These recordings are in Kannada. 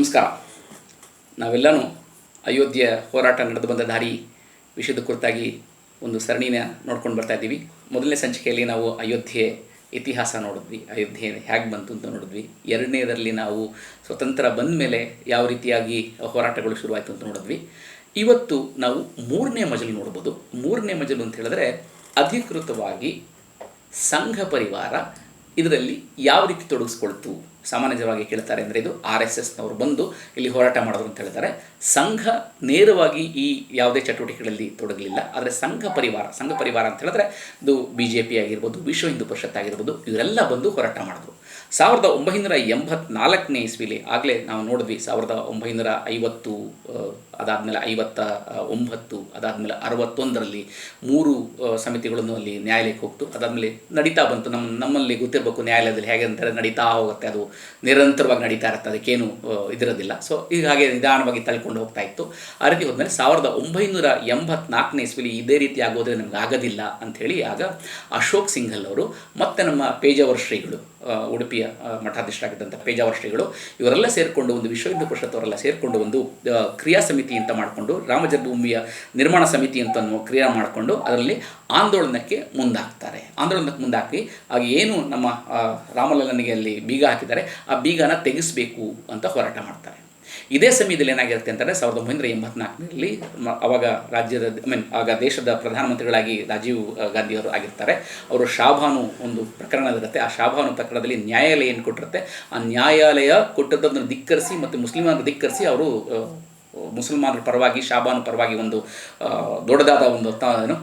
ನಮಸ್ಕಾರ. ನಾವೆಲ್ಲನೂ ಅಯೋಧ್ಯೆಯ ಹೋರಾಟ ನಡೆದು ಬಂದ ದಾರಿ ವಿಷಯದ ಕುರಿತಾಗಿ ಒಂದು ಸರಣಿನ ನೋಡ್ಕೊಂಡು ಬರ್ತಾ ಇದ್ದೀವಿ. ಮೊದಲನೇ ಸಂಚಿಕೆಯಲ್ಲಿ ನಾವು ಅಯೋಧ್ಯೆ ಇತಿಹಾಸ ನೋಡಿದ್ವಿ. ಅಯೋಧ್ಯೆ ಹೇಗೆ ಬಂತು ಅಂತ ನೋಡಿದ್ವಿ. ಎರಡನೇದರಲ್ಲಿ ನಾವು ಸ್ವತಂತ್ರ ಬಂದ ಮೇಲೆ ಯಾವ ರೀತಿಯಾಗಿ ಹೋರಾಟಗಳು ಶುರುವಾಯಿತು ಅಂತ ನೋಡಿದ್ವಿ. ಇವತ್ತು ನಾವು ಮೂರನೇ ಮಜಲು ನೋಡ್ಬೋದು. ಮೂರನೇ ಮಜಲು ಅಂತ ಹೇಳಿದ್ರೆ ಅಧಿಕೃತವಾಗಿ ಸಂಘ ಪರಿವಾರ ಇದರಲ್ಲಿ ಯಾವ ರೀತಿ ತೊಡಗಿಸ್ಕೊಳ್ತು ಸಾಮಾನ್ಯವಾಗಿ ಕೇಳ್ತಾರೆ ಅಂದರೆ ಇದು ಆರ್ ಎಸ್ ಎಸ್ನವರು ಬಂದು ಇಲ್ಲಿ ಹೋರಾಟ ಮಾಡೋದು ಅಂತ ಹೇಳ್ತಾರೆ. ಸಂಘ ನೇರವಾಗಿ ಈ ಯಾವುದೇ ಚಟುವಟಿಕೆಗಳಲ್ಲಿ ತೊಡಗಲಿಲ್ಲ. ಆದರೆ ಸಂಘ ಪರಿವಾರ ಸಂಘ ಪರಿವಾರ ಅಂತ ಹೇಳಿದ್ರೆ ಇದು ಬಿ ಜೆ ಪಿ ಆಗಿರ್ಬೋದು, ವಿಶ್ವ ಹಿಂದೂ ಪರಿಷತ್ ಆಗಿರ್ಬೋದು, ಇವರೆಲ್ಲ ಬಂದು ಹೋರಾಟ ಮಾಡಿದ್ರು. ಸಾವಿರದ ಒಂಬೈನೂರ ಎಂಬತ್ನಾಲ್ಕನೇ ಇಸ್ವಿಲಿ ಆಗಲೇ ನಾವು ನೋಡಿದ್ವಿ ಸಾವಿರದ ಒಂಬೈನೂರ ಐವತ್ತು ಅದಾದಮೇಲೆ ಐವತ್ತ ಒಂಬತ್ತು, ಅದಾದಮೇಲೆ ಅರವತ್ತೊಂದರಲ್ಲಿ ಮೂರು ಸಮಿತಿಗಳನ್ನು ಅಲ್ಲಿ ನ್ಯಾಯಾಲಯಕ್ಕೆ ಹೋಗ್ತು. ಅದಾದಮೇಲೆ ನಡೀತಾ ಬಂತು. ನಮ್ಮ ನಮ್ಮಲ್ಲಿ ಗೊತ್ತಿರಬೇಕು ನ್ಯಾಯಾಲಯದಲ್ಲಿ ಹೇಗೆ ಅಂತಾರೆ ನಡೀತಾ ಹೋಗುತ್ತೆ. ಅದು ನಿರಂತರವಾಗಿ ನಡೀತಾ ಇರುತ್ತೆ. ಅದಕ್ಕೇನು ಇದಿರೋದಿಲ್ಲ. ಸೊ ಈಗ ಹಾಗೆ ನಿಧಾನವಾಗಿ ತಳ್ಕೊಂಡು ಹೋಗ್ತಾ ಇತ್ತು. ಆ ರೀತಿ ಹೋದ್ಮೇಲೆ ಸಾವಿರದ ಒಂಬೈನೂರ ಎಂಬತ್ನಾಲ್ಕನೇ ಇಸ್ವಿಲಿ ಇದೇ ರೀತಿ ಆಗೋದ್ರೆ ನಮ್ಗೆ ಆಗೋದಿಲ್ಲ ಅಂಥೇಳಿ ಆಗ ಅಶೋಕ್ ಸಿಂಘಲ್ ಅವರು, ಮತ್ತೆ ನಮ್ಮ ಪೇಜಾವರ ಶ್ರೀಗಳು ಉಡುಪಿಯ ಮಠಾಧೀಶರಾಗಿದ್ದಂಥ ಪೇಜಾವರ ಶ್ರೀಗಳು, ಇವರೆಲ್ಲ ಸೇರಿಕೊಂಡು ಒಂದು ವಿಶ್ವ ಹಿಂದೂ ಪರಿಷತ್ ಅವರೆಲ್ಲ ಸೇರಿಕೊಂಡು ಒಂದು ಕ್ರಿಯಾ ಸಮಿತಿ ಅಂತ ಮಾಡಿಕೊಂಡು ರಾಮ ಜನ್ಮಭೂಮಿಯ ನಿರ್ಮಾಣ ಸಮಿತಿ ಅಂತ ಕ್ರಿಯೆ ಮಾಡಿಕೊಂಡು ಅದರಲ್ಲಿ ಆಂದೋಲನಕ್ಕೆ ಮುಂದಾಗ್ತಾರೆ. ಆಂದೋಲನಕ್ಕೆ ಮುಂದಾಕಿ ಆಗ ಏನು ನಮ್ಮ ರಾಮಲಲ್ಲನಿಗೆ ಅಲ್ಲಿ ಬೀಗ ಹಾಕಿದ್ದಾರೆ, ಆ ಬೀಗನ ತೆಗೆಸಬೇಕು ಅಂತ ಹೋರಾಟ ಮಾಡ್ತಾರೆ. ಇದೇ ಸಮಯದಲ್ಲಿ ಏನಾಗಿರುತ್ತೆ ಅಂತಂದರೆ ಸಾವಿರದ ಒಂಬೈನೂರ ಎಂಬತ್ನಾಲ್ಕರಲ್ಲಿ ಅವಾಗ ರಾಜ್ಯದ, ಐ ಮೀನ್, ಆಗ ದೇಶದ ಪ್ರಧಾನಮಂತ್ರಿಗಳಾಗಿ ರಾಜೀವ್ ಗಾಂಧಿಯವರು ಆಗಿರ್ತಾರೆ. ಅವರು ಶಾಭಾನು ಒಂದು ಪ್ರಕರಣ ಇರುತ್ತೆ. ಆ ಶಾಭಾನು ಪ್ರಕರಣದಲ್ಲಿ ನ್ಯಾಯಾಲಯ ಏನು ಕೊಟ್ಟಿರುತ್ತೆ. ಆ ನ್ಯಾಯಾಲಯ ಕೊಟ್ಟದ್ದನ್ನು ಧಿಕ್ಕರಿಸಿ ಮತ್ತು ಮುಸ್ಲಿಮರನ್ನು ಧಿಕ್ಕರಿಸಿ ಅವರು ಮುಸಲ್ಮಾನರ ಪರವಾಗಿ, ಶಾಬಾನು ಪರವಾಗಿ ಒಂದು ದೊಡ್ಡದಾದ ಒಂದು, ತ, ಏನು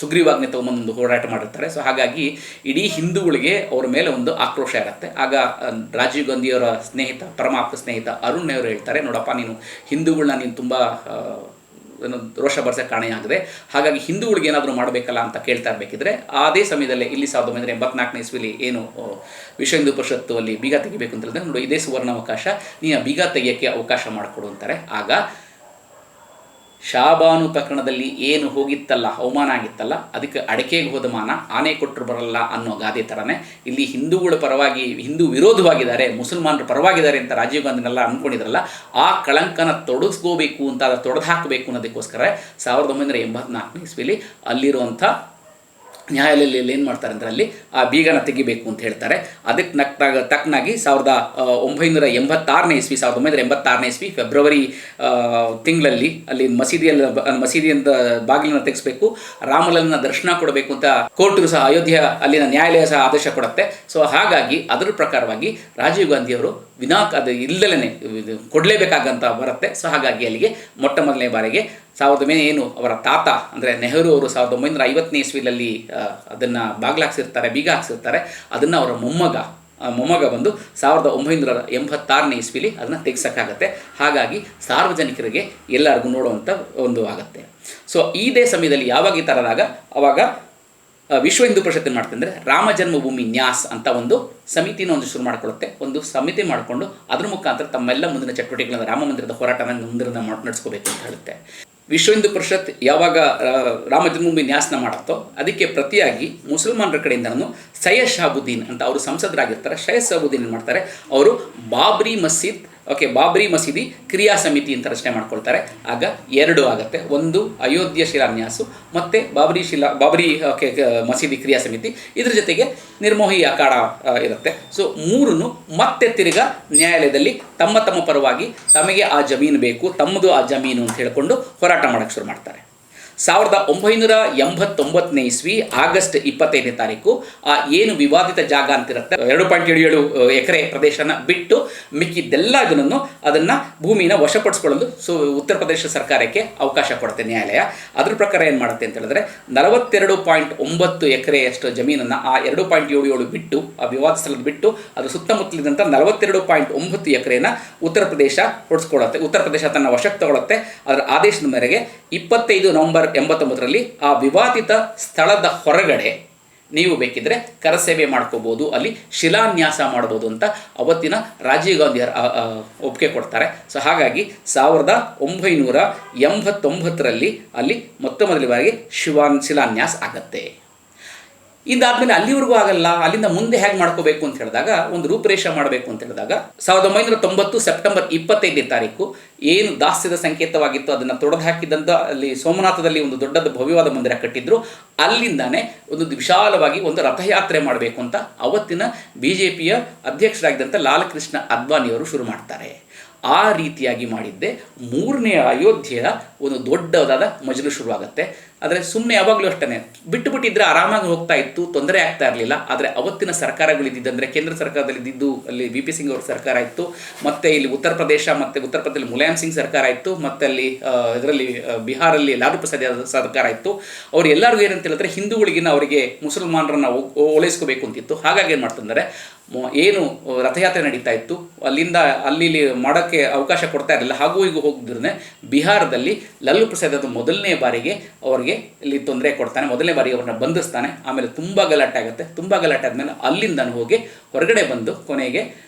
ಸುಗ್ರೀವಾಜ್ಞೆ ತಗೊಂಬಂದು ಹೋರಾಟ ಮಾಡಿರ್ತಾರೆ. ಸೊ ಹಾಗಾಗಿ ಇಡೀ ಹಿಂದೂಗಳಿಗೆ ಅವರ ಮೇಲೆ ಒಂದು ಆಕ್ರೋಶ ಆಗುತ್ತೆ ಆಗ ರಾಜೀವ್ ಗಾಂಧಿಯವರ ಸ್ನೇಹಿತ ಪರಮಾಪ್ತ ಸ್ನೇಹಿತ ಅರುಣ್ ಅವರು ಹೇಳ್ತಾರೆ, ನೋಡಪ್ಪ, ನೀನು ಹಿಂದೂಗಳನ್ನ ನೀನು ತುಂಬ ರೋಷ ಬರ್ಸಕ್ಕೆ ಕಾರಣೆಯಾಗಿದೆ ಹಾಗಾಗಿ ಹಿಂದೂಗಳಿಗೆ ಏನಾದರೂ ಮಾಡಬೇಕಲ್ಲ ಅಂತ ಕೇಳ್ತಾ ಇರಬೇಕಿದ್ರೆ, ಅದೇ ಸಮಯದಲ್ಲಿ ಇಲ್ಲಿ ಸಾವಿರದ ಒಂಬೈನೂರ ಎಂಬತ್ನಾಲ್ಕನೇ ಇಸ್ವಿಲಿ ಏನು ವಿಶ್ವ ಹಿಂದೂ ಪರಿಷತ್ತು ಅಲ್ಲಿ ಬೀಗ ತೆಗಿಬೇಕು ಅಂತ ಹೇಳಿದ್ರೆ ನೋಡು, ಇದೇ ಸುವರ್ಣಾವಕಾಶ ನೀ ಆ ಬೀಗ ತೆಗಿಯೋಕ್ಕೆ ಅವಕಾಶ ಮಾಡಿಕೊಡು ಅಂತಾರೆ. ಆಗ ಶಾಬಾನು ಪ್ರಕರಣದಲ್ಲಿ ಏನು ಹೋಗಿತ್ತಲ್ಲ, ಅವಮಾನ ಆಗಿತ್ತಲ್ಲ, ಅದಕ್ಕೆ ಅಡಕೆಗೆ ಹೋದ ಮಾನ, ಆನೆ ಕೊಟ್ಟರು ಬರಲ್ಲ ಅನ್ನೋ ಗಾದೆ ಥರನೇ ಇಲ್ಲಿ ಹಿಂದೂಗಳ ಪರವಾಗಿ, ಹಿಂದೂ ವಿರೋಧವಾಗಿದ್ದಾರೆ, ಮುಸಲ್ಮಾನರ ಪರವಾಗಿದ್ದಾರೆ ಅಂತ ರಾಜೀವ್ ಗಾಂಧಿನೆಲ್ಲ ಅಂದ್ಕೊಂಡಿದ್ರಲ್ಲ, ಆ ಕಳಂಕನ ತೊಡಸ್ಕೋಬೇಕು ಅಂತ, ಅದನ್ನು ತೊಡೆದು ಹಾಕಬೇಕು ಅನ್ನೋದಕ್ಕೋಸ್ಕರ ಸಾವಿರದ ಒಂಬೈನೂರ ಎಂಬತ್ನಾಲ್ಕನೇ ಇಸ್ವಿಲಿ ಅಲ್ಲಿರುವಂಥ ನ್ಯಾಯಾಲಯದಲ್ಲಿ ಏನು ಮಾಡ್ತಾರೆ ಅಂದರೆ ಅಲ್ಲಿ, ಆ ಬೀಗನ ತೆಗಿಬೇಕು ಅಂತ ಹೇಳ್ತಾರೆ. ಅದಕ್ಕೆ ನಕ್ನಾಗ ತಕ್ಕನಾಗಿ ಸಾವಿರದ ಒಂಬೈನೂರ ಎಂಬತ್ತಾರನೇ ಇಸ್ವಿ, ಸಾವಿರದ ಒಂಬೈನೂರ ಎಂಬತ್ತಾರನೇ ಇಸ್ವಿ, ಫೆಬ್ರವರಿ ತಿಂಗಳಲ್ಲಿ ಅಲ್ಲಿ ಮಸೀದಿಯಲ್ಲಿ, ಮಸೀದಿಯಿಂದ ಬಾಗಿಲನ್ನು ತೆಗೆಸಬೇಕು, ರಾಮಲಲ್ಲನ ದರ್ಶನ ಕೊಡಬೇಕು ಅಂತ ಕೋರ್ಟ್ಗೂ ಸಹ, ಅಯೋಧ್ಯೆ ಅಲ್ಲಿನ ನ್ಯಾಯಾಲಯ ಸಹ ಆದೇಶ ಕೊಡುತ್ತೆ. ಸೊ ಹಾಗಾಗಿ ಅದರ ಪ್ರಕಾರವಾಗಿ ರಾಜೀವ್ ಗಾಂಧಿಯವರು ವಿನಾಕ್, ಅದು ಇಲ್ಲದಲೇ ಕೊಡಲೇಬೇಕಾಗಂತ ಬರುತ್ತೆ. ಸೊ ಹಾಗಾಗಿ ಅಲ್ಲಿಗೆ ಮೊಟ್ಟ ಮೊದಲನೇ ಬಾರಿಗೆ ಸಾವಿರದ ಮೇಲೆ ಏನು ಅವರ ತಾತ, ಅಂದರೆ ನೆಹರು ಅವರು ಸಾವಿರದ ಒಂಬೈನೂರ ಐವತ್ತನೇ ಇಸ್ವಿಲಲ್ಲಿ ಅದನ್ನು ಬಾಗಿಲಾಕ್ಸಿರ್ತಾರೆ ಬೀಗ ಹಾಕ್ಸಿರ್ತಾರೆ ಅದನ್ನು ಅವರ ಮೊಮ್ಮಗ ಮೊಮ್ಮಗ ಬಂದು ಸಾವಿರದ ಒಂಬೈನೂರ ಎಂಬತ್ತಾರನೇ ಇಸ್ವಿಲಿ ಅದನ್ನು ತೆಗ್ಸೋಕ್ಕಾಗತ್ತೆ. ಹಾಗಾಗಿ ಸಾರ್ವಜನಿಕರಿಗೆ ಎಲ್ಲರಿಗೂ ನೋಡುವಂಥ ಒಂದು ಆಗುತ್ತೆ. ಸೊ ಇದೇ ಸಮಯದಲ್ಲಿ ಯಾವಾಗ ಈ ಥರದಾಗ ಅವಾಗ ವಿಶ್ವ ಹಿಂದೂ ಪರಿಷತ್ ಏನು ಮಾಡ್ತಾರೆ ಅಂದರೆ ರಾಮ ಜನ್ಮಭೂಮಿ ನ್ಯಾಸ್ ಅಂತ ಒಂದು ಸಮಿತಿನ ಒಂದು ಶುರು ಮಾಡಿಕೊಳ್ಳುತ್ತೆ ಒಂದು ಸಮಿತಿ ಮಾಡಿಕೊಂಡು ಅದ್ರ ಮುಖಾಂತರ ತಮ್ಮೆಲ್ಲ ಮುಂದಿನ ಚಟುವಟಿಕೆಗಳನ್ನು ರಾಮ ಮಂದಿರದ ಹೋರಾಟನ ಮುಂದಿನ ನಡೆಸ್ಕೋಬೇಕು ಅಂತ ಹೇಳುತ್ತೆ. ವಿಶ್ವ ಹಿಂದೂ ಪರಿಷತ್ ಯಾವಾಗ ರಾಮ ಜನ್ಮಭೂಮಿ ನ್ಯಾಸನ ಮಾಡುತ್ತೋ ಅದಕ್ಕೆ ಪ್ರತಿಯಾಗಿ ಮುಸಲ್ಮಾನರ ಕಡೆಯಿಂದನೂ ಸೈಯದ್ ಶಹಾಬುದ್ದೀನ್ ಅಂತ ಅವರು ಸಂಸದರಾಗಿರ್ತಾರೆ. ಸೈಯದ್ ಶಹಾಬುದ್ದೀನ್ ಏನು ಮಾಡ್ತಾರೆ? ಅವರು ಬಾಬ್ರಿ ಮಸೀದ್ ಓಕೆ ಬಾಬ್ರಿ ಮಸೀದಿ ಕ್ರಿಯಾ ಸಮಿತಿ ಅಂತ ರಚನೆ ಮಾಡ್ಕೊಳ್ತಾರೆ. ಆಗ ಎರಡು ಆಗುತ್ತೆ. ಒಂದು ಅಯೋಧ್ಯ ಶಿಲಾನ್ಯಾಸು, ಮತ್ತು ಬಾಬ್ರಿ ಶಿಲಾ ಬಾಬ್ರಿ ಓಕೆ ಮಸೀದಿ ಕ್ರಿಯಾ ಸಮಿತಿ ಇದ್ರ ಜೊತೆಗೆ ನಿರ್ಮೋಹಿ ಅಖಾಡ ಇರುತ್ತೆ. ಸೊ ಮೂರನ್ನು ಮತ್ತೆ ತಿರ್ಗ ನ್ಯಾಯಾಲಯದಲ್ಲಿ ತಮ್ಮ ತಮ್ಮ ಪರವಾಗಿ ತಮಗೆ ಆ ಜಮೀನು ಬೇಕು, ತಮ್ಮದು ಆ ಜಮೀನು ಅಂತ ಹೇಳಿಕೊಂಡು ಹೋರಾಟ ಮಾಡೋಕ್ಕೆ ಶುರು ಮಾಡ್ತಾರೆ. ಸಾವಿರದ ಒಂಬೈನೂರ ಎಂಬತ್ತೊಂಬತ್ತನೇ ಇಸ್ವಿ ಆಗಸ್ಟ್ ಇಪ್ಪತ್ತೈದನೇ ತಾರೀಕು, ಆ ಏನು ವಿವಾದಿತ ಜಾಗ ಅಂತಿರುತ್ತೆ, ಎರಡು ಪಾಯಿಂಟ್ ಏಳು ಏಳು ಎಕರೆ ಪ್ರದೇಶನ ಬಿಟ್ಟು ಮಿಕ್ಕಿದ್ದೆಲ್ಲ ಇದನ್ನು ಅದನ್ನು ಭೂಮಿನ ವಶಪಡಿಸ್ಕೊಳ್ಳಲು ಸೊ, ಉತ್ತರ ಪ್ರದೇಶ ಸರ್ಕಾರಕ್ಕೆ ಅವಕಾಶ ಕೊಡುತ್ತೆ ನ್ಯಾಯಾಲಯ. ಅದ್ರ ಪ್ರಕಾರ ಏನು ಮಾಡುತ್ತೆ ಅಂತ ಹೇಳಿದ್ರೆ, ನಲವತ್ತೆರಡು ಪಾಯಿಂಟ್ ಒಂಬತ್ತು ಎಕರೆಯಷ್ಟು ಜಮೀನನ್ನು ಆ ಎರಡು ಪಾಯಿಂಟ್ ಏಳು ಏಳು ಬಿಟ್ಟು, ಆ ವಿವಾದ ಸ್ಥಳದ ಬಿಟ್ಟು ಅದು ಸುತ್ತಮುತ್ತಲಿದಂಥ ನಲವತ್ತೆರಡು ಪಾಯಿಂಟ್ ಒಂಬತ್ತು ಎಕರೆನ ಉತ್ತರ ಪ್ರದೇಶ ಹೊಡೆಸ್ಕೊಳ್ಳುತ್ತೆ, ಉತ್ತರ ಪ್ರದೇಶ ತನ್ನ ವಶಕ್ಕೆ ತಗೊಳುತ್ತೆ. ಅದರ ಆದೇಶದ ಮೇರೆಗೆ ಇಪ್ಪತ್ತೈದು ನವೆಂಬರ್ ಎಂಬತ್ತೊಂಬತ್ತರಲ್ಲಿ ಆ ವಿವಾದಿತ ಸ್ಥಳದ ಹೊರಗಡೆ ನೀವು ಬೇಕಿದ್ರೆ ಕರಸೇವೆ ಮಾಡ್ಕೋಬೋದು, ಅಲ್ಲಿ ಶಿಲಾನ್ಯಾಸ ಮಾಡ್ಬೋದು ಅಂತ ಅವತ್ತಿನ ರಾಜೀವ್ ಗಾಂಧಿ ಒಪ್ಪಿಗೆ ಕೊಡ್ತಾರೆ. ಸೊ ಹಾಗಾಗಿ ಸಾವಿರದ ಒಂಬೈನೂರ ಎಂಬತ್ತೊಂಬತ್ತರಲ್ಲಿ ಅಲ್ಲಿ ಮೊತ್ತ ಮೊದಲ ಬಾರಿಗೆ ಶಿವಾನ್ ಶಿಲಾನ್ಯಾಸ ಆಗತ್ತೆ. ಇದಾದ್ಮೇಲೆ ಅಲ್ಲಿವರೆಗೂ ಆಗಲ್ಲ, ಅಲ್ಲಿಂದ ಮುಂದೆ ಹೇಗೆ ಮಾಡ್ಕೋಬೇಕು ಅಂತ ಹೇಳಿದಾಗ, ಒಂದು ರೂಪರೇಷ ಮಾಡಬೇಕು ಅಂತ ಹೇಳಿದಾಗ, ಸಾವಿರದ ಒಂಬೈನೂರ ತೊಂಬತ್ತು ಸೆಪ್ಟೆಂಬರ್ ಇಪ್ಪತ್ತೈದನೇ ತಾರೀಕು ಏನು ದಾಸ್ಯದ ಸಂಕೇತವಾಗಿತ್ತು, ಅದನ್ನು ತೊಡೆದು ಹಾಕಿದಂತ ಅಲ್ಲಿ ಸೋಮನಾಥದಲ್ಲಿ ಒಂದು ದೊಡ್ಡದ ಭವ್ಯವಾದ ಮಂದಿರ ಕಟ್ಟಿದ್ರು. ಅಲ್ಲಿಂದಾನೆ ಒಂದು ವಿಶಾಲವಾಗಿ ಒಂದು ರಥಯಾತ್ರೆ ಮಾಡಬೇಕು ಅಂತ ಅವತ್ತಿನ ಬಿ ಜೆ ಪಿಯ ಅಧ್ಯಕ್ಷರಾಗಿದ್ದಂಥ ಲಾಲಕೃಷ್ಣ ಅದ್ವಾನಿಯವರು ಶುರು ಮಾಡ್ತಾರೆ. ಆ ರೀತಿಯಾಗಿ ಮಾಡಿದ್ದೆ ಮೂರನೇ ಅಯೋಧ್ಯೆಯ ಒಂದು ದೊಡ್ಡದಾದ ಮಜಲು ಶುರುವಾಗುತ್ತೆ. ಆದರೆ ಸುಮ್ಮನೆ ಯಾವಾಗಲೂ ಅಷ್ಟೇ ಬಿಟ್ಟು ಬಿಟ್ಟಿದ್ರೆ ಆರಾಮಾಗಿ ಹೋಗ್ತಾ ಇತ್ತು, ತೊಂದರೆ ಆಗ್ತಾ ಇರಲಿಲ್ಲ. ಆದರೆ ಅವತ್ತಿನ ಸರ್ಕಾರಗಳಿದ್ದಂದರೆ ಕೇಂದ್ರ ಸರ್ಕಾರದಲ್ಲಿ ಇದ್ದಿದ್ದು ಅಲ್ಲಿ ಬಿ ಪಿ ಸಿಂಗ್ ಅವ್ರ ಸರ್ಕಾರ ಇತ್ತು. ಮತ್ತೆ ಇಲ್ಲಿ ಉತ್ತರ ಪ್ರದೇಶ, ಮತ್ತು ಉತ್ತರ ಪ್ರದೇಶದಲ್ಲಿ ಮುಲಾಯಂ ಸಿಂಗ್ ಸರ್ಕಾರ ಇತ್ತು. ಮತ್ತೆ ಅಲ್ಲಿ ಇದರಲ್ಲಿ ಬಿಹಾರಲ್ಲಿ ಲಾಲು ಪ್ರಸಾದ್ ಯಾದವ್ ಸರ್ಕಾರ ಇತ್ತು. ಅವ್ರು ಎಲ್ಲರಿಗೂ ಏನಂತ ಹೇಳಿದ್ರೆ ಹಿಂದೂಗಳಿಗಿನ ಅವರಿಗೆ ಮುಸಲ್ಮಾನರನ್ನ ಓಲೈಸ್ಕೋಬೇಕು ಅಂತಿತ್ತು. ಹಾಗಾಗಿ ಏನು ಮಾಡ್ತಂದರೆ ಏನು ರಥಯಾತ್ರೆ ನಡೀತಾ ಇತ್ತು, ಅಲ್ಲಿಂದ ಅಲ್ಲಿ ಮಾಡೋಕ್ಕೆ ಅವಕಾಶ ಕೊಡ್ತಾ ಇರಲಿಲ್ಲ. ಹಾಗೂ ಈಗ ಹೋಗಿದ್ರೆ ಬಿಹಾರದಲ್ಲಿ ಲಲ್ಲು ಪ್ರಸಾದ್ ಮೊದಲನೇ ಬಾರಿಗೆ ಅವರಿಗೆ ಇಲ್ಲಿ ತೊಂದರೆ ಕೊಡ್ತಾನೆ. ಮೊದಲನೇ ಬಾರಿಗೆ ಅವ್ರನ್ನ ಬಂಧಿಸ್ತಾನೆ. ಆಮೇಲೆ ತುಂಬ ಗಲಾಟೆ ಆಗುತ್ತೆ. ತುಂಬ ಗಲಾಟೆ ಆದಮೇಲೆ ಅಲ್ಲಿಂದ ಹೋಗಿ ಹೊರಗಡೆ ಬಂದು ಕೊನೆಗೆ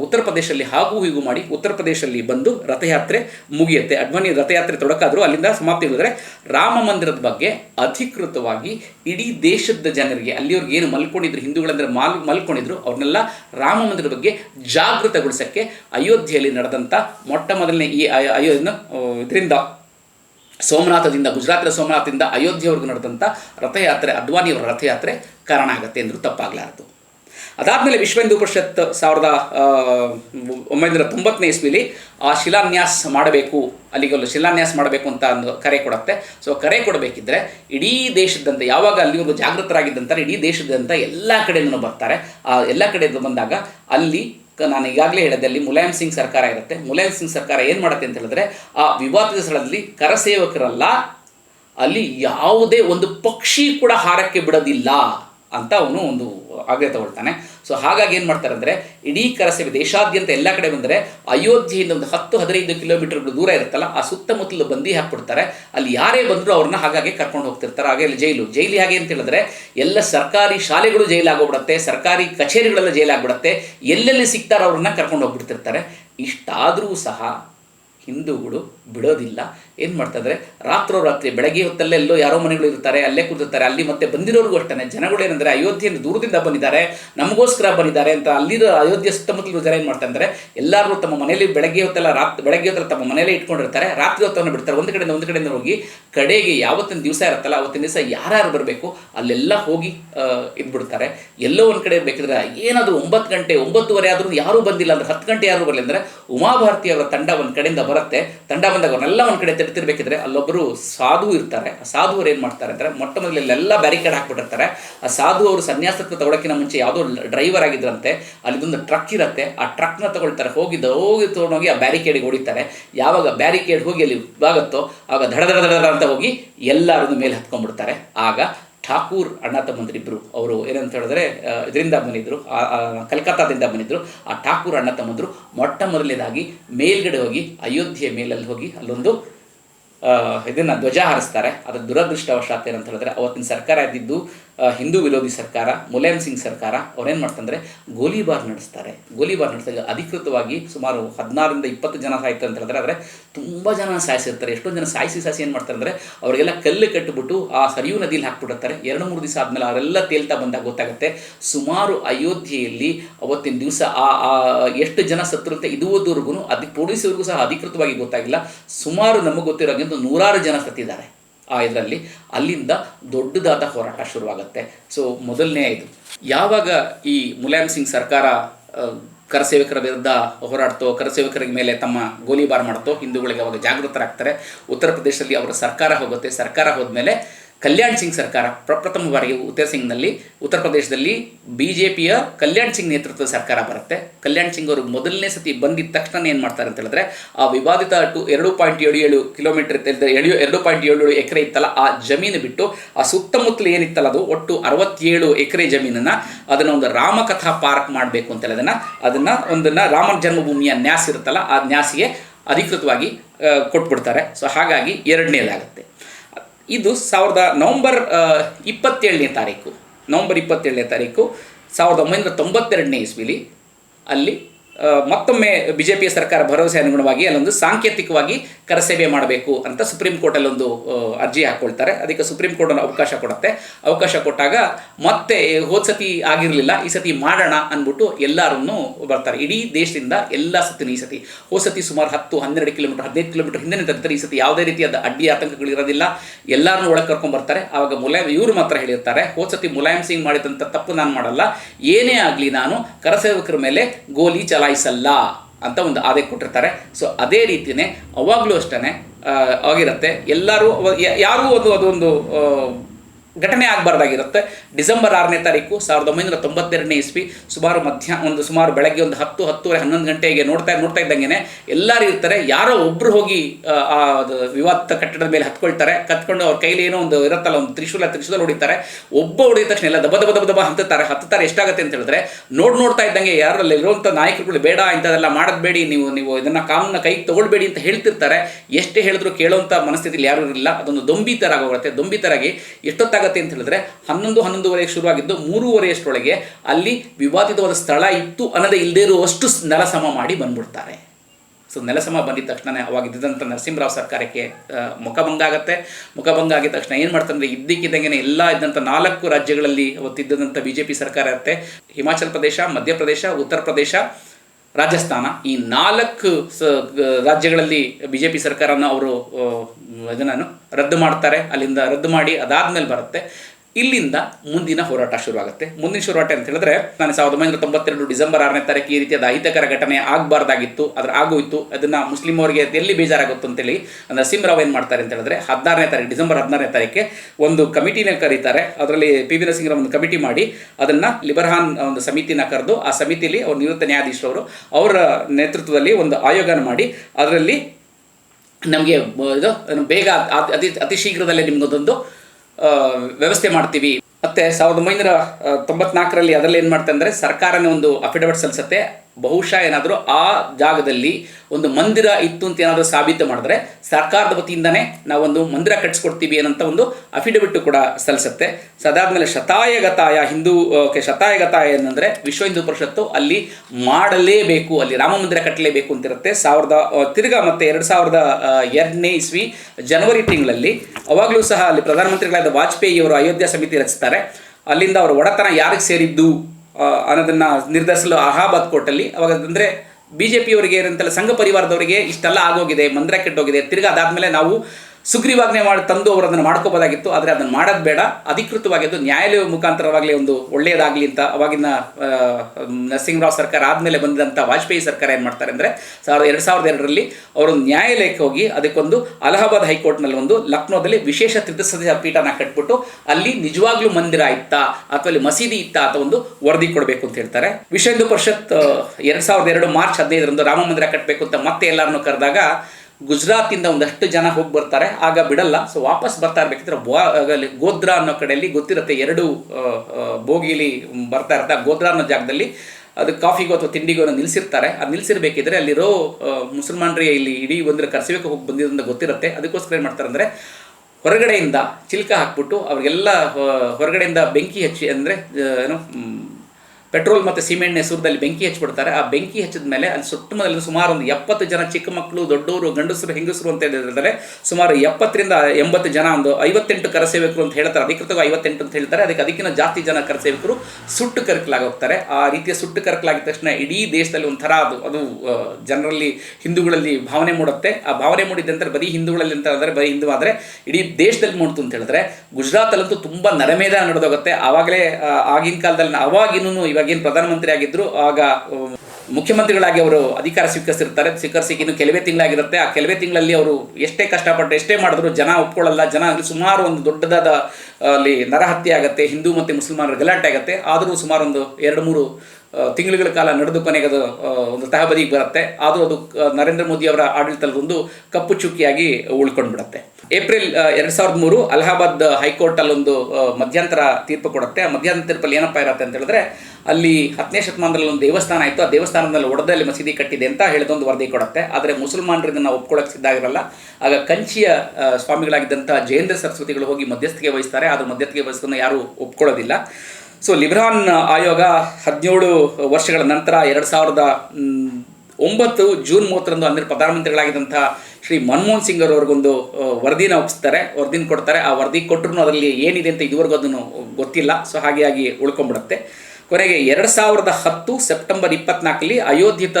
ಉತ್ತರ ಪ್ರದೇಶದಲ್ಲಿ ಹಾಗೂ ಹೀಗೂ ಮಾಡಿ ಉತ್ತರ ಪ್ರದೇಶದಲ್ಲಿ ಬಂದು ರಥಯಾತ್ರೆ ಮುಗಿಯುತ್ತೆ. ಅಡ್ವಾನಿ ರಥಯಾತ್ರೆ ತೊಡಕಾದರೂ ಅಲ್ಲಿಂದ ಸಮಾಪ್ತಿ ಹೇಳಿದ್ರೆ ರಾಮ ಮಂದಿರದ ಬಗ್ಗೆ ಅಧಿಕೃತವಾಗಿ ಇಡೀ ದೇಶದ ಜನರಿಗೆ, ಅಲ್ಲಿಯವ್ರಿಗೆ ಏನು ಮಲ್ಕೊಂಡಿದ್ರು, ಹಿಂದೂಗಳಂದ್ರೆ ಮಾಲ್, ಮಲ್ಕೊಂಡಿದ್ರು, ಅವ್ರನ್ನೆಲ್ಲ ರಾಮ ಮಂದಿರದ ಬಗ್ಗೆ ಜಾಗೃತಗೊಳಿಸೋಕ್ಕೆ ಅಯೋಧ್ಯೆಯಲ್ಲಿ ನಡೆದಂಥ ಮೊಟ್ಟ ಮೊದಲನೇ ಈ ಅಯ- ಇದರಿಂದ, ಸೋಮನಾಥದಿಂದ, ಗುಜರಾತಿನ ಸೋಮನಾಥದಿಂದ ಅಯೋಧ್ಯೆವರೆಗೂ ನಡೆದಂಥ ರಥಯಾತ್ರೆ ಅಡ್ವಾನಿಯವರ ರಥಯಾತ್ರೆ ಕಾರಣ ಆಗುತ್ತೆ ಅಂದರು ತಪ್ಪಾಗಲಾರದು. ಅದಾದಮೇಲೆ ವಿಶ್ವ ಹಿಂದೂ ಪರಿಷತ್ ಸಾವಿರದ ಒಂಬೈನೂರ ತೊಂಬತ್ತನೇ ಇಸ್ವಿಲಿ ಆ ಶಿಲಾನ್ಯಾಸ ಮಾಡಬೇಕು ಅಲ್ಲಿಗೊಂದು ಶಿಲಾನ್ಯಾಸ ಮಾಡಬೇಕು ಅಂತ ಒಂದು ಕರೆ ಕೊಡುತ್ತೆ. ಸೊ ಕರೆ ಕೊಡಬೇಕಿದ್ರೆ ಇಡೀ ದೇಶದಂತ ಯಾವಾಗ ಅಲ್ಲಿವರೆಗೂ ಜಾಗೃತರಾಗಿದ್ದಂತಾರೆ, ಇಡೀ ದೇಶದಂತ ಎಲ್ಲ ಕಡೆಯೂ ಬರ್ತಾರೆ. ಆ ಎಲ್ಲ ಕಡೆಯಿಂದ ಬಂದಾಗ ಅಲ್ಲಿ ನಾನು ಈಗಾಗಲೇ ಹೇಳಿದೆ, ಅಲ್ಲಿ ಮುಲಾಯಂ ಸಿಂಗ್ ಸರ್ಕಾರ ಇರುತ್ತೆ. ಮುಲಾಯಂ ಸಿಂಗ್ ಸರ್ಕಾರ ಏನು ಮಾಡುತ್ತೆ ಅಂತ ಹೇಳಿದ್ರೆ, ಆ ವಿವಾದಿತ ಸ್ಥಳದಲ್ಲಿ ಕರಸೇವಕರಲ್ಲ, ಅಲ್ಲಿ ಯಾವುದೇ ಒಂದು ಪಕ್ಷಿ ಕೂಡ ಹಾರಕ್ಕೆ ಬಿಡೋದಿಲ್ಲ. ಅಂತ ಅವನು ಒಂದು ಆಗ್ರಹ ತಗೊಳ್ತಾನೆ. ಸೊ ಹಾಗಾಗಿ ಏನು ಮಾಡ್ತಾರೆ ಅಂದರೆ ಇಡೀ ಕರಸೇವೆ ದೇಶಾದ್ಯಂತ ಎಲ್ಲ ಕಡೆ ಬಂದರೆ, ಅಯೋಧ್ಯೆಯಿಂದ ಒಂದು ಹತ್ತು, ಹದಿನೈದು ಕಿಲೋಮೀಟರ್ಗಳು ದೂರ ಇರುತ್ತಲ್ಲ, ಆ ಸುತ್ತಮುತ್ತಲು ಬಂದಿ ಹಾಕ್ಬಿಡ್ತಾರೆ. ಅಲ್ಲಿ ಯಾರೇ ಬಂದರೂ ಅವ್ರನ್ನ ಹಾಗಾಗಿ ಕರ್ಕೊಂಡು ಹೋಗ್ತಿರ್ತಾರೆ. ಹಾಗೆ ಅಲ್ಲಿ ಜೈಲು. ಜೈಲು ಹಾಗೆ ಅಂತ ಹೇಳಿದ್ರೆ, ಎಲ್ಲ ಸರ್ಕಾರಿ ಶಾಲೆಗಳು ಜೈಲಾಗೋಗ್ಬಿಡುತ್ತೆ ಸರ್ಕಾರಿ ಕಚೇರಿಗಳೆಲ್ಲ ಜೈಲಾಗ್ಬಿಡುತ್ತೆ. ಎಲ್ಲೆಲ್ಲಿ ಸಿಗ್ತಾರೋ ಅವ್ರನ್ನ ಕರ್ಕೊಂಡು ಹೋಗ್ಬಿಡ್ತಿರ್ತಾರೆ. ಇಷ್ಟಾದರೂ ಸಹ ಹಿಂದೂಗಳು ಬಿಡೋದಿಲ್ಲ. ಏನು ರಾತ್ರೋ ರಾತ್ರೋರಾತ್ರಿ ಬೆಳಗ್ಗೆ ಹೊತ್ತಲ್ಲೇ ಎಲ್ಲೋ ಯಾರೋ ಮನೆಗಳು ಇರ್ತಾರೆ, ಅಲ್ಲೇ ಕೂತಿರ್ತಾರೆ, ಅಲ್ಲಿ ಮತ್ತೆ ಬಂದಿರೋರ್ಗೂ ಅಷ್ಟೇ ಜನಗಳು ಏನಂದ್ರೆ ಅಯೋಧ್ಯೆಯಿಂದ ದೂರದಿಂದ ಬಂದಿದ್ದಾರೆ, ನಮಗೋಸ್ಕರ ಬಂದಿದ್ದಾರೆ ಅಂತ ಅಲ್ಲಿರೋ ಅಯೋಧ್ಯೆ ಸುತ್ತಮುತ್ತಲು ಜನ ಏನು ಮಾಡ್ತಾರೆ ಅಂದ್ರೆ ಎಲ್ಲರೂ ತಮ್ಮ ಮನೆಯಲ್ಲಿ ಬೆಳಗ್ಗೆ ಹೊತ್ತಲ್ಲ ರಾತ್ರಿ ಬೆಳಗ್ಗೆ ಹೊತ್ತಲ್ಲ ತಮ್ಮ ಮನೆಯಲ್ಲೇ ಇಟ್ಕೊಂಡಿರ್ತಾರೆ, ರಾತ್ರಿ ಹೊತ್ತನ್ನು ಬಿಡ್ತಾರೆ. ಒಂದು ಕಡೆಯಿಂದ ಒಂದು ಕಡೆಯಿಂದ ಹೋಗಿ ಕಡೆಗೆ ಯಾವತ್ತಿನ ದಿವಸ ಇರುತ್ತಲ್ಲ, ಅವತ್ತಿನ ದಿವಸ ಯಾರ್ಯಾರು ಬರಬೇಕು, ಅಲ್ಲೆಲ್ಲ ಹೋಗಿ ಇದ್ಬಿಡ್ತಾರೆ. ಎಲ್ಲೋ ಒಂದು ಕಡೆ ಬೇಕಿದ್ರೆ ಏನಾದರೂ ಒಂಬತ್ತು ಗಂಟೆ, ಒಂಬತ್ತುವರೆ ಆದರೂ ಯಾರೂ ಬಂದಿಲ್ಲ ಅಂದ್ರೆ ಹತ್ತು ಗಂಟೆ ಯಾರು ಬರಲಿ ಅಂದರೆ ಉಮಾಭಾರತಿ ಅವರ ತಂಡ ಒಂದು ಕಡೆಯಿಂದ ಬರುತ್ತೆ. ತಂಡ ಬಂದಾಗ ಅವ್ರನ್ನೆಲ್ಲ ಒಂದು ಕಡೆ ತೆರ್ತಿರ್ಬೇಕಿದ್ರೆ ಅಲ್ಲೊಬ್ಬರು ಸಾಧು ಇರ್ತಾರೆ. ಆ ಸಾಧುವರು ಏನು ಮಾಡ್ತಾರೆ ಅಂದರೆ ಮೊಟ್ಟ ಮೊದಲೆಲ್ಲ ಬ್ಯಾರಿಕೇಡ್ ಹಾಕ್ಬಿಟ್ಟಿರ್ತಾರೆ. ಆ ಸಾಧು ಅವರು ಸನ್ಯಾಸತ್ವ ತಗೊಳಕ್ಕಿಂತ ಮುಂಚೆ ಯಾವುದೋ ಡ್ರೈವರ್ ಆಗಿದ್ರಂತೆ ಅಲ್ಲಿದೊಂದು ಟ್ರಕ್ ಇರುತ್ತೆ. ಆ ಟ್ರಕ್ನ ತಗೊಳ್ತಾರೆ. ಹೋಗಿ ಹೋಗಿ ತೊಗೊಂಡೋಗಿ ಆ ಬ್ಯಾರಿಕೇಡಿಗೆ ಹೊಡಿತಾರೆ ಯಾವಾಗ ಬ್ಯಾರಿಕೇಡ್ ಹೋಗಿ ಅಲ್ಲಿ ಆಗುತ್ತೋ ಆಗ ದಡ ದಡ ದಡ ಅಂತ ಹೋಗಿ ಎಲ್ಲರನ್ನು ಮೇಲೆ ಹತ್ಕೊಂಡ್ಬಿಡ್ತಾರೆ. ಆಗ ಠಾಕೂರ್ ಅಣ್ಣ ತಮ್ಮಂದ್ರಿಬ್ಬರು ಅವರು ಏನಂತ ಹೇಳಿದ್ರೆ ಇದರಿಂದ ಆ, ಕಲ್ಕತ್ತಾದಿಂದ ಬಂದಿದ್ರು. ಆ ಠಾಕೂರ್ ಅಣ್ಣ ತಮ್ಮಂದರು ಮೊಟ್ಟ ಮೊದಲನೇದಾಗಿ ಮೇಲ್ಗಡೆ ಹೋಗಿ ಅಯೋಧ್ಯೆ ಮೇಲಲ್ಲಿ ಹೋಗಿ ಅಲ್ಲೊಂದು ಇದನ್ನು ಧ್ವಜ ಹಾರಿಸ್ತಾರೆ. ಅದರ ದುರದೃಷ್ಟವಶಾತ್ ಏನಂತ ಹೇಳಿದ್ರೆ ಅವತ್ತಿನ ಸರ್ಕಾರ ಇದ್ದಿದ್ದು ಹಿಂದೂ ವಿರೋಧಿ ಸರ್ಕಾರ, ಮುಲಾಯಂ ಸಿಂಗ್ ಸರ್ಕಾರ ಅವ್ರೇನು ಮಾಡ್ತಂದರೆ ಗೋಲಿಬಾರ್ ನಡೆಸ್ತಾರೆ. ಗೋಲಿಬಾರ್ ನಡೆಸಿದಾಗ ಅಧಿಕೃತವಾಗಿ ಸುಮಾರು ಹದಿನಾರರಿಂದ ಇಪ್ಪತ್ತು ಜನ ಸಾಯ್ತು ಅಂತ ಹೇಳಿದ್ರೆ, ಆದರೆ ತುಂಬ ಜನ ಸಾಯಿಸಿರ್ತಾರೆ. ಎಷ್ಟೊಂದು ಜನ ಸಾಯಿಸಿ ಸಾಯಿಸಿ ಏನು ಮಾಡ್ತಾರೆ ಅಂದರೆ ಅವರಿಗೆಲ್ಲ ಕಲ್ಲು ಕಟ್ಟಿಬಿಟ್ಟು ಆ ಸರಿಯೂ ನದಿಯಲ್ಲಿ ಹಾಕ್ಬಿಟ್ಟಿರ್ತಾರೆ. ಎರಡು, ಮೂರು ದಿವಸ ಆದಮೇಲೆ ಅವರೆಲ್ಲ ತೇಲ್ತಾ ಬಂದಾಗ ಗೊತ್ತಾಗುತ್ತೆ, ಸುಮಾರು ಅಯೋಧ್ಯೆಯಲ್ಲಿ ಅವತ್ತಿನ ದಿವಸ ಆ ಎಷ್ಟು ಜನ ಸತ್ತರು ಅಂತ ಇದುವರೆಗೂ ಅದಕ್ಕೆ ಪೊಲೀಸರಿಗೂ ಸಹ ಅಧಿಕೃತವಾಗಿ ಗೊತ್ತಾಗಿಲ್ಲ. ಸುಮಾರು ನಮಗೆ ಗೊತ್ತಿರೋ ನೂರಾರು ಜನ ಸತ್ತಿದ್ದಾರೆ. ಆ ಇದರಲ್ಲಿ ಅಲ್ಲಿಂದ ದೊಡ್ಡದಾದ ಹೋರಾಟ ಶುರುವಾಗುತ್ತೆ. ಸೊ ಮೊದಲನೇ ಇದು. ಯಾವಾಗ ಈ ಮುಲಾಯಂ ಸಿಂಗ್ ಸರ್ಕಾರ ಕರಸೇವಕರ ವಿರುದ್ಧ ಹೋರಾಡ್ತೋ ಕರಸೇವಕರ ಮೇಲೆ ತಮ್ಮ ಗೋಲಿಬಾರ್ ಮಾಡ್ತೋ ಹಿಂದೂಗಳಿಗೆ ಅವಾಗ ಜಾಗೃತರಾಗ್ತಾರೆ. ಉತ್ತರ ಪ್ರದೇಶದಲ್ಲಿ ಅವರ ಸರ್ಕಾರ ಹೋಗುತ್ತೆ. ಸರ್ಕಾರ ಹೋದ್ಮೇಲೆ ಕಲ್ಯಾಣ್ ಸಿಂಗ್ ಸರ್ಕಾರ ಪ್ರಪ್ರಥಮ ಬಾರಿಗೆ ಉತ್ತರ ಸಿಂಗ್ನಲ್ಲಿ, ಉತ್ತರ ಪ್ರದೇಶದಲ್ಲಿ ಬಿ ಜೆ ಪಿಯ ಕಲ್ಯಾಣ್ ಸಿಂಗ್ ನೇತೃತ್ವದ ಸರ್ಕಾರ ಬರುತ್ತೆ. ಕಲ್ಯಾಣ್ ಸಿಂಗ್ ಅವರು ಮೊದಲನೇ ಸತಿ ಬಂದಿದ್ದ ತಕ್ಷಣ ಏನು ಮಾಡ್ತಾರೆ ಅಂತ ಹೇಳಿದ್ರೆ, ಆ ವಿವಾದಿತ ಟು, ಎರಡು ಪಾಯಿಂಟ್ ಏಳು ಏಳು ಕಿಲೋಮೀಟರ್ ಏಳು ಎರಡು ಪಾಯಿಂಟ್ ಏಳು ಏಳು ಎಕರೆ ಇತ್ತಲ್ಲ, ಆ ಜಮೀನು ಬಿಟ್ಟು, ಆ ಸುತ್ತಮುತ್ತಲು ಏನಿತ್ತಲ್ಲ ಅದು, ಒಟ್ಟು ಅರವತ್ತೇಳು ಎಕರೆ ಜಮೀನನ್ನು ಅದನ್ನು ಒಂದು ರಾಮಕಥಾ ಪಾರ್ಕ್ ಮಾಡಬೇಕು ಅಂತ ಹೇಳಿ ಅದನ್ನು ಒಂದನ್ನು ರಾಮ ಜನ್ಮಭೂಮಿಯ ನ್ಯಾಸ್ ಇರುತ್ತಲ್ಲ, ಆ ನ್ಯಾಸಿಗೆ ಅಧಿಕೃತವಾಗಿ ಕೊಟ್ಬಿಡ್ತಾರೆ. ಸೊ ಹಾಗಾಗಿ ಎರಡನೇದಾಗುತ್ತೆ. ಇದು ಸಾವಿರದ ನವಂಬರ್ ಇಪ್ಪತ್ತೇಳನೇ ತಾರೀಕು. ನವಂಬರ್ ಇಪ್ಪತ್ತೇಳನೇ ತಾರೀಕು ಸಾವಿರದ ಒಂಬೈನೂರ ತೊಂಬತ್ತೆರಡನೇ ಇಸ್ವಿಲಿ ಅಲ್ಲಿ ಮತ್ತೊಮ್ಮೆ ಬಿಜೆಪಿ ಸರ್ಕಾರ ಭರವಸೆ ಅನುಗುಣವಾಗಿ ಅಲ್ಲೊಂದು ಸಾಂಕೇತಿಕವಾಗಿ ಕರಸೇವೆ ಮಾಡಬೇಕು ಅಂತ ಸುಪ್ರೀಂ ಕೋರ್ಟಲ್ಲಿ ಒಂದು ಅರ್ಜಿ ಹಾಕ್ಕೊಳ್ತಾರೆ ಅದಕ್ಕೆ ಸುಪ್ರೀಂ ಕೋರ್ಟ್ ಅವಕಾಶ ಕೊಡುತ್ತೆ. ಅವಕಾಶ ಕೊಟ್ಟಾಗ ಮತ್ತೆ ಹೋದ್ ಸತಿ ಆಗಿರಲಿಲ್ಲ, ಈ ಸತಿ ಮಾಡೋಣ ಅಂದ್ಬಿಟ್ಟು ಎಲ್ಲರನ್ನು ಬರ್ತಾರೆ. ಇಡೀ ದೇಶದಿಂದ ಎಲ್ಲ ಸತಿನೂ ಈ ಸತಿ. ಹೋದ್ ಸತಿ ಸುಮಾರು ಹತ್ತು, ಹನ್ನೆರಡು ಕಿಲೋಮೀಟರ್, ಹದಿನೈದು ಕಿಲೋಮೀಟರ್ ಹಿಂದೆ ನಿಂತಿರ್ತಾರೆ ಈ ಸತಿ ಯಾವುದೇ ರೀತಿಯಾದ ಅಡ್ಡಿ ಆತಂಕಗಳಿರೋದಿಲ್ಲ ಎಲ್ಲರನ್ನೂ ಒಳಗೆ ಕರ್ಕೊಂಡ್ ಬರ್ತಾರೆ. ಆವಾಗ ಮುಲಾಯಂ, ಇವರು ಮಾತ್ರ ಹೇಳಿರ್ತಾರೆ, ಹೋದ್ ಸತಿ ಮುಲಾಯಂ ಸಿಂಗ್ ಮಾಡಿದಂಥ ತಪ್ಪು ನಾನು ಮಾಡಲ್ಲ. ಏನೇ ಆಗಲಿ ನಾನು ಕರಸೇವಕರ ಮೇಲೆ ಗೋಲಿ ಚಲಾಯಿಸಲ್ಲ ಅಂತ ಒಂದು ಆದೇಶ ಕೊಟ್ಟಿರ್ತಾರೆ. ಸೊ ಅದೇ ರೀತಿಯೇ ಅವಾಗಲೂ ಅಷ್ಟೇ ಆಗಿರುತ್ತೆ. ಎಲ್ಲರೂ ಯಾರಿಗೂ ಅದು, ಅದೊಂದು ಘಟನೆ ಆಗಬಾರ್ದಾಗಿರುತ್ತೆ. ಡಿಸೆಂಬರ್ ಆರನೇ ತಾರೀಕು ಸಾವಿರದ ಒಂಬೈನೂರ ತೊಂಬತ್ತೆರಡನೇ ಇಸ್ವಿ ಸುಮಾರು ಮಧ್ಯಾಹ್ನ ಒಂದು ಸುಮಾರು ಬೆಳಗ್ಗೆ ಒಂದು ಹತ್ತು ಹತ್ತುವರೆ ಹನ್ನೊಂದು ಗಂಟೆಗೆ ನೋಡ್ತಾ ನೋಡ್ತಾ ಇದ್ದಂಗೆ ಎಲ್ಲರೂ ಇರ್ತಾರೆ. ಯಾರೋ ಒಬ್ಬರು ಹೋಗಿ ಆ, ವಿವಾದಿತ ಕಟ್ಟಡದ ಮೇಲೆ ಹತ್ಕೊಳ್ತಾರೆ. ಕತ್ಕೊಂಡು ಅವ್ರ ಕೈಲಿ ಏನೋ ಒಂದು ಇರುತ್ತಲ್ಲ ಒಂದು ತ್ರಿಶೂಲ ತ್ರಿಶೂಲ ಹೊಡಿತಾರೆ. ಒಬ್ಬ ಹೊಡಿದ ತಕ್ಷಣ ಎಲ್ಲ ದಬ ದಬ ದಬ ದಬ ಹತ್ತುತ್ತಾರೆ. ಹತ್ತುತ್ತಾರೆ ಎಷ್ಟಾಗುತ್ತೆ ಅಂತ ಹೇಳಿದ್ರೆ ನೋಡ್ ನೋಡ್ತಾ ಇದ್ದಂಗೆ ಯಾರಲ್ಲಿ ಇರುವಂಥ ನಾಯಕರುಗಳು ಬೇಡ ಇಂಥದೆಲ್ಲ ಮಾಡಬೇಡಿ ನೀವು ನೀವು ಇದನ್ನ ಕಾನೂನ ಕೈಗೆ ತಗೊಳ್ಬೇಡಿ ಅಂತ ಹೇಳ್ತಿರ್ತಾರೆ. ಎಷ್ಟೇ ಹೇಳಿದ್ರು ಕೇಳುವಂಥ ಮನಸ್ಥಿತಿಲಿ ಯಾರು ಇರಲಿಲ್ಲ. ಅದೊಂದು ದೊಂಬಿ ಥರ ಆಗೋಗುತ್ತೆ ದೊಂಬಿ ಥರಾಗಿ ಎಷ್ಟೊತ್ತಾಗತ್ತೆ ಅಂತ ಹೇಳಿದ್ರೆ ಹನ್ನೊಂದು ಹನ್ನೊಂದುವರೆಗೆ ಶುರುವಾಗಿದ್ದು ಮೂರುವರೆಯಷ್ಟರೊಳಗೆ ಅಲ್ಲಿ ವಿವಾದಿತವಾದ ಸ್ಥಳ ಇತ್ತು ಅನ್ನದೇ ಇಲ್ಲದೇ ಇರುವಷ್ಟು ನೆಲಸಮ ನೆಲ ಸಮ ಮಾಡಿ ಬಂದ್ಬಿಡ್ತಾರೆ. ಸೊ ನೆಲಸಮ ಬಂದಿದ್ದ ತಕ್ಷಣ ಅವಾಗಿದ್ದಂಥ ನರಸಿಂಹರಾವ್ ಸರ್ಕಾರಕ್ಕೆ ಮುಖಭಂಗ ಆಗುತ್ತೆ. ಮುಖಭಂಗ ಆಗಿದ ತಕ್ಷಣ ಏನು ಮಾಡ್ತಂದ್ರೆ ಇದ್ದಕ್ಕಿದ್ದಂಗೆ ಎಲ್ಲ ಇದ್ದಂಥ ನಾಲ್ಕು ರಾಜ್ಯಗಳಲ್ಲಿ ಅವತ್ತಿದ್ದಂಥ ಬಿ ಜೆ ಪಿ ಸರ್ಕಾರ ಇರುತ್ತೆ. ಹಿಮಾಚಲ ಪ್ರದೇಶ ಮಧ್ಯಪ್ರದೇಶ ಉತ್ತರ ಪ್ರದೇಶ ರಾಜಸ್ಥಾನ. ಈ ನಾಲ್ಕು ಸ ರಾಜ್ಯಗಳಲ್ಲಿ ಬಿ ಜೆ ಪಿ ಸರ್ಕಾರನ ಅವರು ಇದನ್ನು ರದ್ದು ಮಾಡ್ತಾರೆ. ಅಲ್ಲಿಂದ ರದ್ದು ಮಾಡಿ ಅದಾದ್ಮೇಲೆ ಬರುತ್ತೆ. ಇಲ್ಲಿಂದ ಮುಂದಿನ ಹೋರಾಟ ಶುರುವಾಗುತ್ತೆ. ಮುಂದಿನ ಶುರುವಾಟ ಅಂತ ಹೇಳಿದ್ರೆ, ನಾನು ಸಾವಿರದ ಒಂಬೈನೂರ ತೊಂಬತ್ತೆರಡು ಡಿಸೆಂಬರ್ ಆರನೇ ತಾರೀಕು ಈ ರೀತಿಯಾದ ಅಹಿತಕರ ಘಟನೆ ಆಗಬಾರ್ದಾಗಿತ್ತು, ಅದ್ರ ಆಗೋಯ್ತು, ಅದನ್ನ ಮುಸ್ಲಿಂ ಅವರಿಗೆ ಎಲ್ಲಿ ಬೇಜಾರಾಗುತ್ತೆ ಅಂತೇಳಿ ರಾವ್ ಏನು ಮಾಡ್ತಾರೆ ಅಂತ ಹೇಳಿದ್ರೆ, ಹದಿನಾರನೇ ತಾರೀಕು, ಡಿಸೆಂಬರ್ ಹದಿನಾರನೇ ತಾರೀಖಿಗೆ ಒಂದು ಕಮಿಟಿನ ಕರೀತಾರೆ. ಅದರಲ್ಲಿ ಪಿ ವಿ ನರಸಿಂಹರಾವ್ ಒಂದು ಕಮಿಟಿ ಮಾಡಿ ಅದನ್ನ ಲಿಬರ್ಹಾನ್ ಒಂದು ಸಮಿತಿನ ಕರೆದು, ಆ ಸಮಿತಿಯಲ್ಲಿ ಅವ್ರ ನಿವೃತ್ತ ನ್ಯಾಯಾಧೀಶರವರು ಅವರ ನೇತೃತ್ವದಲ್ಲಿ ಒಂದು ಆಯೋಗನ ಮಾಡಿ, ಅದರಲ್ಲಿ ನಮಗೆ ಇದು, ಬೇಗ ಅತಿ- ಅತಿ ಶೀಘ್ರದಲ್ಲೇ ನಿಮ್ಗೊಂದೊಂದು ವ್ಯವಸ್ಥೆ ಮಾಡ್ತೀವಿ. ಮತ್ತೆ ಸಾವಿರದ ಒಂಬೈನೂರ ತೊಂಬತ್ನಾಲ್ಕರಲ್ಲಿ ಅದರಲ್ಲಿ ಏನು ಅಂದ್ರೆ ಸರ್ಕಾರನೇ ಒಂದು ಅಫಿಡವಿಟ್ ಸಲ್ಲಿಸುತ್ತೆ. ಬಹುಶಃ ಏನಾದರೂ ಆ ಜಾಗದಲ್ಲಿ ಒಂದು ಮಂದಿರ ಇತ್ತು ಅಂತ ಏನಾದರೂ ಸಾಬೀತು ಮಾಡಿದ್ರೆ ಸರ್ಕಾರದ ವತಿಯಿಂದನೇ ನಾವೊಂದು ಮಂದಿರ ಕಟ್ಟಿಸ್ಕೊಡ್ತೀವಿ ಅನ್ನೋಂಥ ಒಂದು ಅಫಿಡವಿಟ್ ಕೂಡ ಸಲ್ಲಿಸುತ್ತೆ. ಸದಾದ್ಮೇಲೆ ಶತಾಯಗತಾಯ ಹಿಂದೂ ಓಕೆ ಶತಾಯಗತಾಯ ಏನಂದರೆ ವಿಶ್ವ ಹಿಂದೂ ಪರಿಷತ್ತು ಅಲ್ಲಿ ಮಾಡಲೇಬೇಕು, ಅಲ್ಲಿ ರಾಮ ಮಂದಿರ ಕಟ್ಟಲೇಬೇಕು ಅಂತಿರುತ್ತೆ. ಸಾವಿರದ ತಿರ್ಗಾ ಮತ್ತೆ ಎರಡು ಸಾವಿರದ ಎರಡನೇ ಇಸ್ವಿ ಜನವರಿ ತಿಂಗಳಲ್ಲಿ ಅವಾಗಲೂ ಸಹ ಅಲ್ಲಿ ಪ್ರಧಾನಮಂತ್ರಿಗಳಾದ ವಾಜಪೇಯಿ ಅವರು ಅಯೋಧ್ಯೆ ಸಮಿತಿ ರಚಿಸ್ತಾರೆ. ಅಲ್ಲಿಂದ ಅವರ ಒಡೆತನ ಯಾರಿಗೆ ಸೇರಿದ್ದು? ಅನ್ನೋದನ್ನ ನಿರ್ಧರಿಸಲು ಅಹಾಬಾದ್ ಕೋರ್ಟಲ್ಲಿ. ಅವಾಗ ಅಂದರೆ ಬಿ ಜೆ ಪಿಯವರಿಗೆ ಏನಂತಲ್ಲ, ಸಂಘ ಪರಿವಾರದವರಿಗೆ ಇಷ್ಟೆಲ್ಲ ಆಗೋಗಿದೆ, ಮಂದಿರ ಕೆಟ್ಟೋಗಿದೆ, ತಿರ್ಗಾ ಅದಾದಮೇಲೆ ನಾವು ಸುಗ್ರೀವಾಜ್ಞೆ ಮಾಡಿ ತಂದು ಅವರು ಅದನ್ನು ಮಾಡ್ಕೋಬೋದಾಗಿತ್ತು, ಆದರೆ ಅದನ್ನು ಮಾಡೋದು ಬೇಡ. ಅಧಿಕೃತವಾಗಿ ಅದು ನ್ಯಾಯಾಲಯ ಮುಖಾಂತರವಾಗಲಿ ಒಂದು ಒಳ್ಳೆಯದಾಗಲಿ ಅಂತ ಅವಾಗಿನ ನರಸಿಂಹರಾವ್ ಸರ್ಕಾರ ಆದಮೇಲೆ ಬಂದಿದ್ದಂಥ ವಾಜಪೇಯಿ ಸರ್ಕಾರ ಏನು ಮಾಡ್ತಾರೆ ಅಂದರೆ, ಸಾವಿರದ ಎರಡು ಸಾವಿರದ ಎರಡರಲ್ಲಿ ಅವರು ನ್ಯಾಯಾಲಯಕ್ಕೆ ಹೋಗಿ ಅದಕ್ಕೊಂದು ಅಲಹಾಬಾದ್ ಹೈಕೋರ್ಟ್ನಲ್ಲಿ ಒಂದು ಲಕ್ನೋದಲ್ಲಿ ವಿಶೇಷ ತ್ರಿಸದಸ್ಯ ಪೀಠನ ಕಟ್ಬಿಟ್ಟು ಅಲ್ಲಿ ನಿಜವಾಗ್ಲೂ ಮಂದಿರ ಇತ್ತಾ, ಅಥವಾ ಅಲ್ಲಿ ಮಸೀದಿ ಇತ್ತಾ ಅಂತ ಒಂದು ವರದಿ ಕೊಡಬೇಕು ಅಂತ ಹೇಳ್ತಾರೆ. ವಿಶ್ವ ಪರಿಷತ್ ಎರಡು ಸಾವಿರದ ಎರಡು ಮಾರ್ಚ್ ಹದಿನೈದರಂದು ರಾಮ ಮಂದಿರ ಕಟ್ಟಬೇಕು ಅಂತ ಮತ್ತೆ ಎಲ್ಲರನ್ನು ಕರೆದಾಗ ಗುಜರಾತಿಂದ ಒಂದಷ್ಟು ಜನ ಹೋಗಿ ಬರ್ತಾರೆ. ಆಗ ಬಿಡಲ್ಲ. ಸೊ ವಾಪಸ್ ಬರ್ತಾ ಇರ್ಬೇಕಿದ್ರೆ ಗೋಧ್ರಾ ಅನ್ನೋ ಕಡೆಯಲ್ಲಿ ಗೊತ್ತಿರುತ್ತೆ ಎರಡು ಬೋಗಿಲಿ ಬರ್ತಾ ಇರುತ್ತೆ. ಆ ಗೋಧ್ರಾ ಅನ್ನೋ ಜಾಗದಲ್ಲಿ ಅದು ಕಾಫಿಗೋ ಅಥವಾ ತಿಂಡಿಗೋ ನಿಲ್ಲಿಸಿರ್ತಾರೆ ಅದು ನಿಲ್ಸಿರ್ಬೇಕಿದ್ರೆ ಅಲ್ಲಿರೋ ಮುಸಲ್ಮಾನರಿಗೆ ಇಲ್ಲಿ ಇಡೀ ಒಂದರ ಕರ್ಸಿಬೇಕು ಹೋಗಿ ಬಂದಿರೋದ್ರಿಂದ ಗೊತ್ತಿರುತ್ತೆ. ಅದಕ್ಕೋಸ್ಕರ ಏನು ಮಾಡ್ತಾರೆ ಅಂದರೆ ಹೊರಗಡೆಯಿಂದ ಚಿಲ್ಕ ಹಾಕ್ಬಿಟ್ಟು ಅವ್ರಿಗೆಲ್ಲ ಹೊರಗಡೆಯಿಂದ ಬೆಂಕಿ ಹಚ್ಚಿ ಅಂದರೆ ಏನು ಪೆಟ್ರೋಲ್ ಮತ್ತು ಸಿಮೆಂಟ್ ಸುರದಲ್ಲಿ ಬೆಂಕಿ ಹಚ್ಚಿಬಿಡ್ತಾರೆ ಆ ಬೆಂಕಿ ಹಚ್ಚಿದ ಮೇಲೆ ಅಲ್ಲಿ ಸುತ್ತಮುತ್ತಲಿನ ಸುಮಾರು ಒಂದು ಎಪ್ಪತ್ತು ಜನ ಚಿಕ್ಕ ಮಕ್ಕಳು, ದೊಡ್ಡವರು, ಗಂಡಸರು, ಹೆಂಗಸರು ಅಂತ ಹೇಳಿದ್ರೆ ಸುಮಾರು ಎಪ್ಪತ್ತರಿಂದ ಎಂಬತ್ತು ಜನ ಒಂದು ಐವತ್ತೆಂಟು ಕರಸೇವಕರು ಅಂತ ಹೇಳ್ತಾರೆ. ಅಧಿಕೃತವಾಗಿ ಐವತ್ತೆಂಟು ಅಂತ ಹೇಳ್ತಾರೆ. ಅದಕ್ಕೆ ಅದಕ್ಕಿಂತ ಜಾಸ್ತಿ ಜನ ಕರಸೇವಕರು ಸುಟ್ಟು ಹೋಗ್ತಾರೆ. ಆ ರೀತಿಯ ಸುಟ್ಟು ಕರಕಲಾಗಿದ ತಕ್ಷಣ ಇಡೀ ದೇಶದಲ್ಲಿ ಒಂಥರ ಅದು ಅದು ಜನರಲ್ಲಿ ಹಿಂದೂಗಳಲ್ಲಿ ಭಾವನೆ ಮೂಡುತ್ತೆ. ಆ ಭಾವನೆ ಮೂಡಿದ ನಂತರ ಬರೀ ಹಿಂದೂಗಳಲ್ಲಿ ಅಂತ ಅಂದರೆ ಬರೀ ಹಿಂದೂ ಆದರೆ ಇಡೀ ದೇಶದಲ್ಲಿ ಮೂಡ್ತು ಅಂತ ಹೇಳಿದ್ರೆ ಗುಜರಾತಲ್ಲಂತೂ ತುಂಬ ನರಮೇಧ ನಡೆದೋಗುತ್ತೆ. ಆವಾಗಲೇ ಆಗಿನ ಕಾಲದಲ್ಲಿ ಅವಾಗಿನೂ ಇವಾಗೇನು ಪ್ರಧಾನಮಂತ್ರಿ ಆಗಿದ್ರು ಆಗ ಮುಖ್ಯಮಂತ್ರಿಗಳಾಗಿ ಅವರು ಅಧಿಕಾರ ಸ್ವೀಕರಿಸಿರ್ತಾರೆ. ಸ್ವೀಕರಿಸಿ ಇನ್ನು ಕೆಲವೇ ತಿಂಗಳಾಗಿರುತ್ತೆ. ಆ ಕೆಲವೇ ತಿಂಗಳಲ್ಲಿ ಅವರು ಎಷ್ಟೇ ಕಷ್ಟಪಟ್ಟು ಎಷ್ಟೇ ಮಾಡಿದ್ರು ಜನ ಒಪ್ಕೊಳ್ಳಲ್ಲ. ಜನ ಸುಮಾರು ಒಂದು ದೊಡ್ಡದಾದ ಅಲ್ಲಿ ನರಹತ್ಯೆ ಆಗುತ್ತೆ. ಹಿಂದೂ ಮತ್ತು ಮುಸಲ್ಮಾನರ ಗಲಾಟೆ ಆಗುತ್ತೆ. ಆದರೂ ಸುಮಾರು ಒಂದು ಎರಡು ಮೂರು ತಿಂಗಳುಗಳ ಕಾಲ ನಡೆದು ಕೊನೆಗೆ ಅದು ಒಂದು ತಹಬದಿಗೆ ಬರುತ್ತೆ. ಆದರೂ ಅದು ನರೇಂದ್ರ ಮೋದಿ ಅವರ ಆಡಳಿತದಲ್ಲಿ ಒಂದು ಕಪ್ಪು ಚುಕ್ಕಿಯಾಗಿ ಉಳ್ಕೊಂಡು ಬಿಡುತ್ತೆ ಏಪ್ರಿಲ್ ಎರಡು ಸಾವಿರದ ಮೂರು ಅಲಹಾಬಾದ್ ಹೈಕೋರ್ಟ್ ಅಲ್ಲಿ ಆ, ಮಧ್ಯಂತರ ತೀರ್ಪು ಕೊಡುತ್ತೆ. ಆ ಮಧ್ಯಂತರ ತೀರ್ಪಲ್ಲಿ ಏನಪ್ಪ ಇರುತ್ತೆ ಅಂತ ಹೇಳಿದ್ರೆ ಅಲ್ಲಿ ಹತ್ತನೇ ಶತಮಾನದಲ್ಲಿ ಒಂದು ದೇವಸ್ಥಾನ ಇತ್ತು ಆ ದೇವಸ್ಥಾನದಲ್ಲಿ ಒಡೆದಲ್ಲಿ ಮಸೀದಿ ಕಟ್ಟಿದೆ ಅಂತ ಹೇಳಿದೊಂದು ವರದಿ ಕೊಡುತ್ತೆ. ಆದರೆ ಮುಸಲ್ಮಾನರು ಇದನ್ನು ಒಪ್ಕೊಳ್ಳೋಕೆ ಸಿದ್ಧ ಆಗಿರಲ್ಲ. ಆಗ ಕಂಚಿಯ ಸ್ವಾಮಿಗಳಾಗಿದ್ದಂಥ ಜಯೇಂದ್ರ ಸರಸ್ವತಿಗಳು ಹೋಗಿ ಮಧ್ಯಸ್ಥಿಕೆ ವಹಿಸ್ತಾರೆ. ಆದರೆ ಮಧ್ಯಸ್ಥಿಕೆ ವಹಿಸೋದನ್ನು ಯಾರೂ ಒಪ್ಕೊಳ್ಳೋದಿಲ್ಲ. ಸೊ, ಲಿಬ್ರಾನ್ ಆಯೋಗ ಹದಿನೇಳು ವರ್ಷಗಳ ನಂತರ ಎರಡು ಸಾವಿರದ ಒಂಬತ್ತು ಜೂನ್ ಮೂವತ್ತರಂದು ಅಂದರೆ ಪ್ರಧಾನಮಂತ್ರಿಗಳಾಗಿದ್ದಂಥ ಶ್ರೀ ಮನಮೋಹನ್ ಸಿಂಗ್ ಅವ್ರಿಗೊಂದು ವರದಿನ ಒಪ್ಪಿಸ್ತಾರೆ ವರದಿನ ಕೊಡ್ತಾರೆ. ಆ ವರದಿ ಕೊಟ್ಟರು ಅದರಲ್ಲಿ ಏನಿದೆ ಅಂತ ಇದುವರೆಗೂ ಅದನ್ನು ಗೊತ್ತಿಲ್ಲ. ಸೊ ಹಾಗೆಯಾಗಿ ಉಳ್ಕೊಂಡ್ಬಿಡುತ್ತೆ ಕೊನೆಗೆ ಎರಡು ಸಾವಿರದ ಹತ್ತು ಸೆಪ್ಟೆಂಬರ್ ಇಪ್ಪತ್ನಾಲ್ಕಲ್ಲಿ ಅಯೋಧ್ಯತ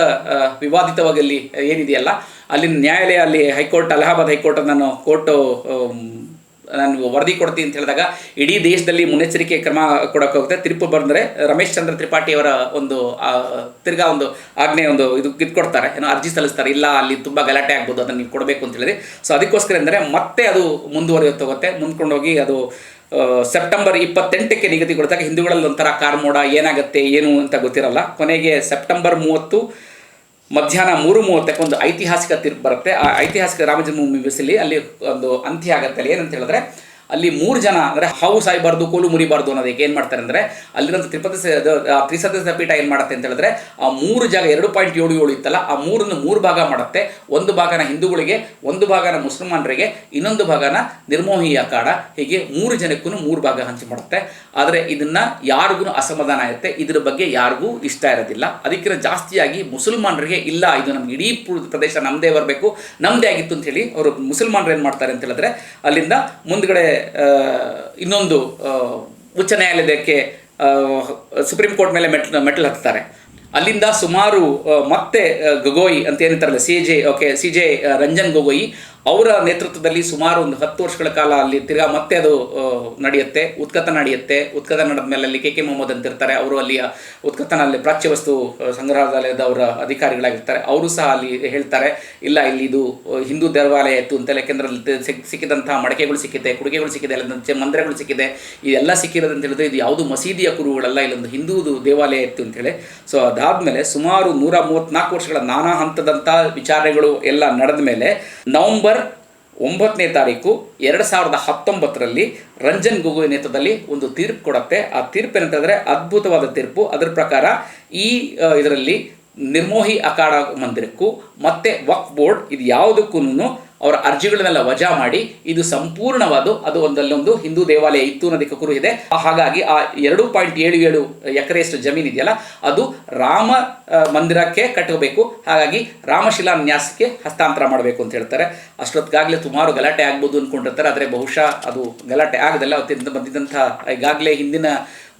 ವಿವಾದಿತವಾಗಿ ಅಲ್ಲಿ ಏನಿದೆಯಲ್ಲ, ಅಲ್ಲಿನ ನ್ಯಾಯಾಲಯ, ಅಲ್ಲಿ high court, Allahabad high court ನಾನು ಕೋರ್ಟು ನಾನು ವರದಿ ಕೊಡ್ತೀನಿ ಅಂತ ಹೇಳಿದಾಗ ಇಡೀ ದೇಶದಲ್ಲಿ ಮುನ್ನೆಚ್ಚರಿಕೆ ಕ್ರಮ ಕೊಡೋಕೆ ಹೋಗುತ್ತೆ. ತೀರ್ಪು ಬಂದರೆ ರಮೇಶ್ ಚಂದ್ರ ತ್ರಿಪಾಠಿಯವರ ಒಂದು ತಿರ್ಗಾ ಒಂದು ಆಜ್ಞೆ, ಒಂದು ಇದು ಇದ್ಕೊಡ್ತಾರೆ ಏನೋ ಅರ್ಜಿ ಸಲ್ಲಿಸ್ತಾರೆ. ಇಲ್ಲ, ಅಲ್ಲಿ ತುಂಬ ಗಲಾಟೆ ಆಗ್ಬೋದು, ಅದನ್ನು ನೀವು ಕೊಡಬೇಕು ಅಂತ ಹೇಳಿದ್ರೆ. ಸೊ ಅದಕ್ಕೋಸ್ಕರ ಅಂದರೆ ಮತ್ತೆ ಅದು ಮುಂದುವರಿಯುತ್ತೆ ಹೋಗುತ್ತೆ ಮುಂದ್ಕೊಂಡೋಗಿ ಅದು ಸೆಪ್ಟೆಂಬರ್ ಇಪ್ಪತ್ತೆಂಟಕ್ಕೆ ನಿಗದಿಗೊಳಿಸಿದಾಗ ಹಿಂದೂಗಳಲ್ಲಿ ಒಂಥರ ಕಾರ್ಮೋಡ, ಏನಾಗುತ್ತೆ, ಏನು ಅಂತ ಗೊತ್ತಿರಲ್ಲ. ಕೊನೆಗೆ ಸೆಪ್ಟೆಂಬರ್ ಮೂವತ್ತು, ಮಧ್ಯಾಹ್ನ ಮೂರು ಮೂವತ್ತಕ್ಕೆ ಒಂದು ಐತಿಹಾಸಿಕ ತೀರ್ಪು ಬರುತ್ತೆ. ಆ ಐತಿಹಾಸಿಕ ರಾಮಜನ್ಮಭೂಮಿ ಬಿಸಿಲಿ, ಅಲ್ಲಿ ಒಂದು ಅಂತ್ಯ ಆಗತ್ತೆ ಅಲ್ಲಿ. ಏನಂತ ಹೇಳಿದ್ರೆ ಅಲ್ಲಿ ಮೂರು ಜನ, ಅಂದರೆ ಹಾವು ಸಾಯಬಾರ್ದು, ಕೋಲು ಮುರಿಬಾರ್ದು ಅನ್ನೋದಕ್ಕೆ ಏನು ಮಾಡ್ತಾರೆ ಅಂದರೆ ಅಲ್ಲಿರೋಂಥ ತ್ರಿಪತಿ ತ್ರಿಸದಸ್ಯ ಪೀಠ ಏನು ಮಾಡುತ್ತೆ ಅಂತ ಹೇಳಿದ್ರೆ ಆ ಮೂರು ಜಾಗ, ಎರಡು ಪಾಯಿಂಟ್ ಏಳು ಏಳು ಇತ್ತಲ್ಲ, ಆ ಮೂರನ್ನು ಮೂರು ಭಾಗ ಮಾಡುತ್ತೆ. ಒಂದು ಭಾಗನ ಹಿಂದೂಗಳಿಗೆ, ಒಂದು ಭಾಗನ ಮುಸಲ್ಮಾನರಿಗೆ, ಇನ್ನೊಂದು ಭಾಗನ ನಿರ್ಮೋಹಿಯ ಕಾಡ ಹೀಗೆ ಮೂರು ಜನಕ್ಕೂ ಮೂರು ಭಾಗ ಹಂಚಿ ಮಾಡುತ್ತೆ. ಆದರೆ ಇದನ್ನು ಯಾರಿಗೂ ಅಸಮಾಧಾನ ಆಗುತ್ತೆ. ಇದರ ಬಗ್ಗೆ ಯಾರಿಗೂ ಇಷ್ಟ ಇರೋದಿಲ್ಲ. ಅದಕ್ಕಿಂತ ಜಾಸ್ತಿಯಾಗಿ ಮುಸಲ್ಮಾನರಿಗೆ ಇಲ್ಲ, ಇದು ನಮ್ಗೆ ಇಡೀ ಪ್ರದೇಶ ನಮ್ಮದೇ ಬರಬೇಕು ನಮ್ಮದೇ ಆಗಿತ್ತು ಅಂತ ಹೇಳಿ ಅವರು ಮುಸಲ್ಮಾನರು ಏನು ಮಾಡ್ತಾರೆ ಅಂತ ಹೇಳಿದ್ರೆ ಅಲ್ಲಿಂದ ಮುಂದ್ಗಡೆ ಇನ್ನೊಂದು ಉಚ್ಚ ನ್ಯಾಯಾಲಯಕ್ಕೆ ಸುಪ್ರೀಂ ಕೋರ್ಟ್ ಮೇಲೆ ಮೆಟ್ಲು ಮೆಟ್ಲು ಹತ್ತಾರೆ ಅಲ್ಲಿಂದ ಸುಮಾರು ಮತ್ತೆ ಗೊಗೋಯ್ ಅಂತ ಏನಿರ್ತಾರಲ್ಲ C J, okay, C J Ranjan Gogoi ಅವರ ನೇತೃತ್ವದಲ್ಲಿ ಸುಮಾರು ಒಂದು ಹತ್ತು ವರ್ಷಗಳ ಕಾಲ ಅಲ್ಲಿ ತಿರ್ಗಾ ಮತ್ತೆ ಅದು ನಡೆಯುತ್ತೆ ಉತ್ಕತ ನಡೆಯುತ್ತೆ. ಉತ್ಕಥನ ನಡೆದ ಮೇಲೆ ಅಲ್ಲಿ ಕೆ ಕೆ ಮೊಹಮ್ಮದ್ ಅಂತ ಇರ್ತಾರೆ. ಅವರು ಅಲ್ಲಿಯ ಉತ್ಕತನಲ್ಲಿ ಪ್ರಾಚ್ಯ ವಸ್ತು ಸಂಗ್ರಹಾಲಯದವರ ಅಧಿಕಾರಿಗಳಾಗಿರ್ತಾರೆ. ಅವರು ಸಹ ಅಲ್ಲಿ ಹೇಳ್ತಾರೆ, ಇಲ್ಲ ಇಲ್ಲಿ ಇದು ಹಿಂದೂ ದೇವಾಲಯ ಇತ್ತು ಅಂತ ಯಾಕೆಂದ್ರೆ ಅಲ್ಲಿ ಸಿಕ್ಕಿದಂತಹ ಮಡಕೆಗಳು ಸಿಕ್ಕಿದೆ, ಕುಡುಗೆಗಳು ಸಿಕ್ಕಿದೆ ಅಲ್ಲೊಂದು ಮಂದಿರಗಳು ಸಿಕ್ಕಿದೆ. ಇದೆಲ್ಲ ಸಿಕ್ಕಿರೋದು ಅಂತ ಹೇಳಿದ್ರೆ ಇದು ಯಾವುದು ಮಸೀದಿಯ ಕುರುಗಳಲ್ಲ ಇಲ್ಲೊಂದು ಹಿಂದೂದು ದೇವಾಲಯ ಇತ್ತು ಅಂತೇಳಿ ಸೊ ಅದಾದಮೇಲೆ ಸುಮಾರು ನೂರ ಮೂವತ್ತ್ನಾಲ್ಕು ವರ್ಷಗಳ ನಾನಾ ಹಂತದಂಥ ವಿಚಾರಗಳು ಎಲ್ಲ ನಡೆದ ಮೇಲೆ ನವೆಂಬರ್ ಒಂಬತ್ತನೇ ತಾರೀಕು ಎರಡು ಸಾವಿರದ ಹತ್ತೊಂಬತ್ತರಲ್ಲಿ ರಂಜನ್ ಗೊಗೊಯ್ ನೇತೃತ್ವದಲ್ಲಿ ಒಂದು ತೀರ್ಪು ಕೊಡುತ್ತೆ. ಆ ತೀರ್ಪು ಏನಂತಂದರೆ ಅದ್ಭುತವಾದ ತೀರ್ಪು. ಅದರ ಪ್ರಕಾರ ಈ ಇದರಲ್ಲಿ ನಿರ್ಮೋಹಿ ಅಖಾಡ ಮಂದಿರಕ್ಕೂ ಮತ್ತೆ ವಕ್ ಬೋರ್ಡ್ ಇದು ಯಾವುದಕ್ಕೂ ಅವರ ಅರ್ಜಿಗಳನ್ನೆಲ್ಲ ವಜಾ ಮಾಡಿ, ಇದು ಸಂಪೂರ್ಣವಾದ ಅದು ಒಂದಲ್ಲೊಂದು ಹಿಂದೂ ದೇವಾಲಯ ಇತ್ತು ಅನ್ನೋದಕ್ಕೆ ಕುರು ಇದೆ. ಹಾಗಾಗಿ ಆ ಎರಡು ಪಾಯಿಂಟ್ ಏಳು ಏಳು ಎಕರೆಯಷ್ಟು ಜಮೀನು ಇದೆಯಲ್ಲ, ಅದು ರಾಮ ಮಂದಿರಕ್ಕೆ ಕಟ್ಟಬೇಕು. ಹಾಗಾಗಿ ರಾಮಶಿಲಾನ್ಯಾಸಕ್ಕೆ ಹಸ್ತಾಂತರ ಮಾಡಬೇಕು ಅಂತ ಹೇಳ್ತಾರೆ. ಅಷ್ಟೊತ್ತಿಗಾಗಲೇ ಸುಮಾರು ಗಲಾಟೆ ಆಗ್ಬೋದು ಅಂದ್ಕೊಂಡಿರ್ತಾರೆ ಆದರೆ ಬಹುಶಃ ಅದು ಗಲಾಟೆ ಆಗದಲ್ಲ. ಅವತ್ತಿಂದ ಬಂದಿದ್ದಂಥ ಈಗಾಗಲೇ ಹಿಂದಿನ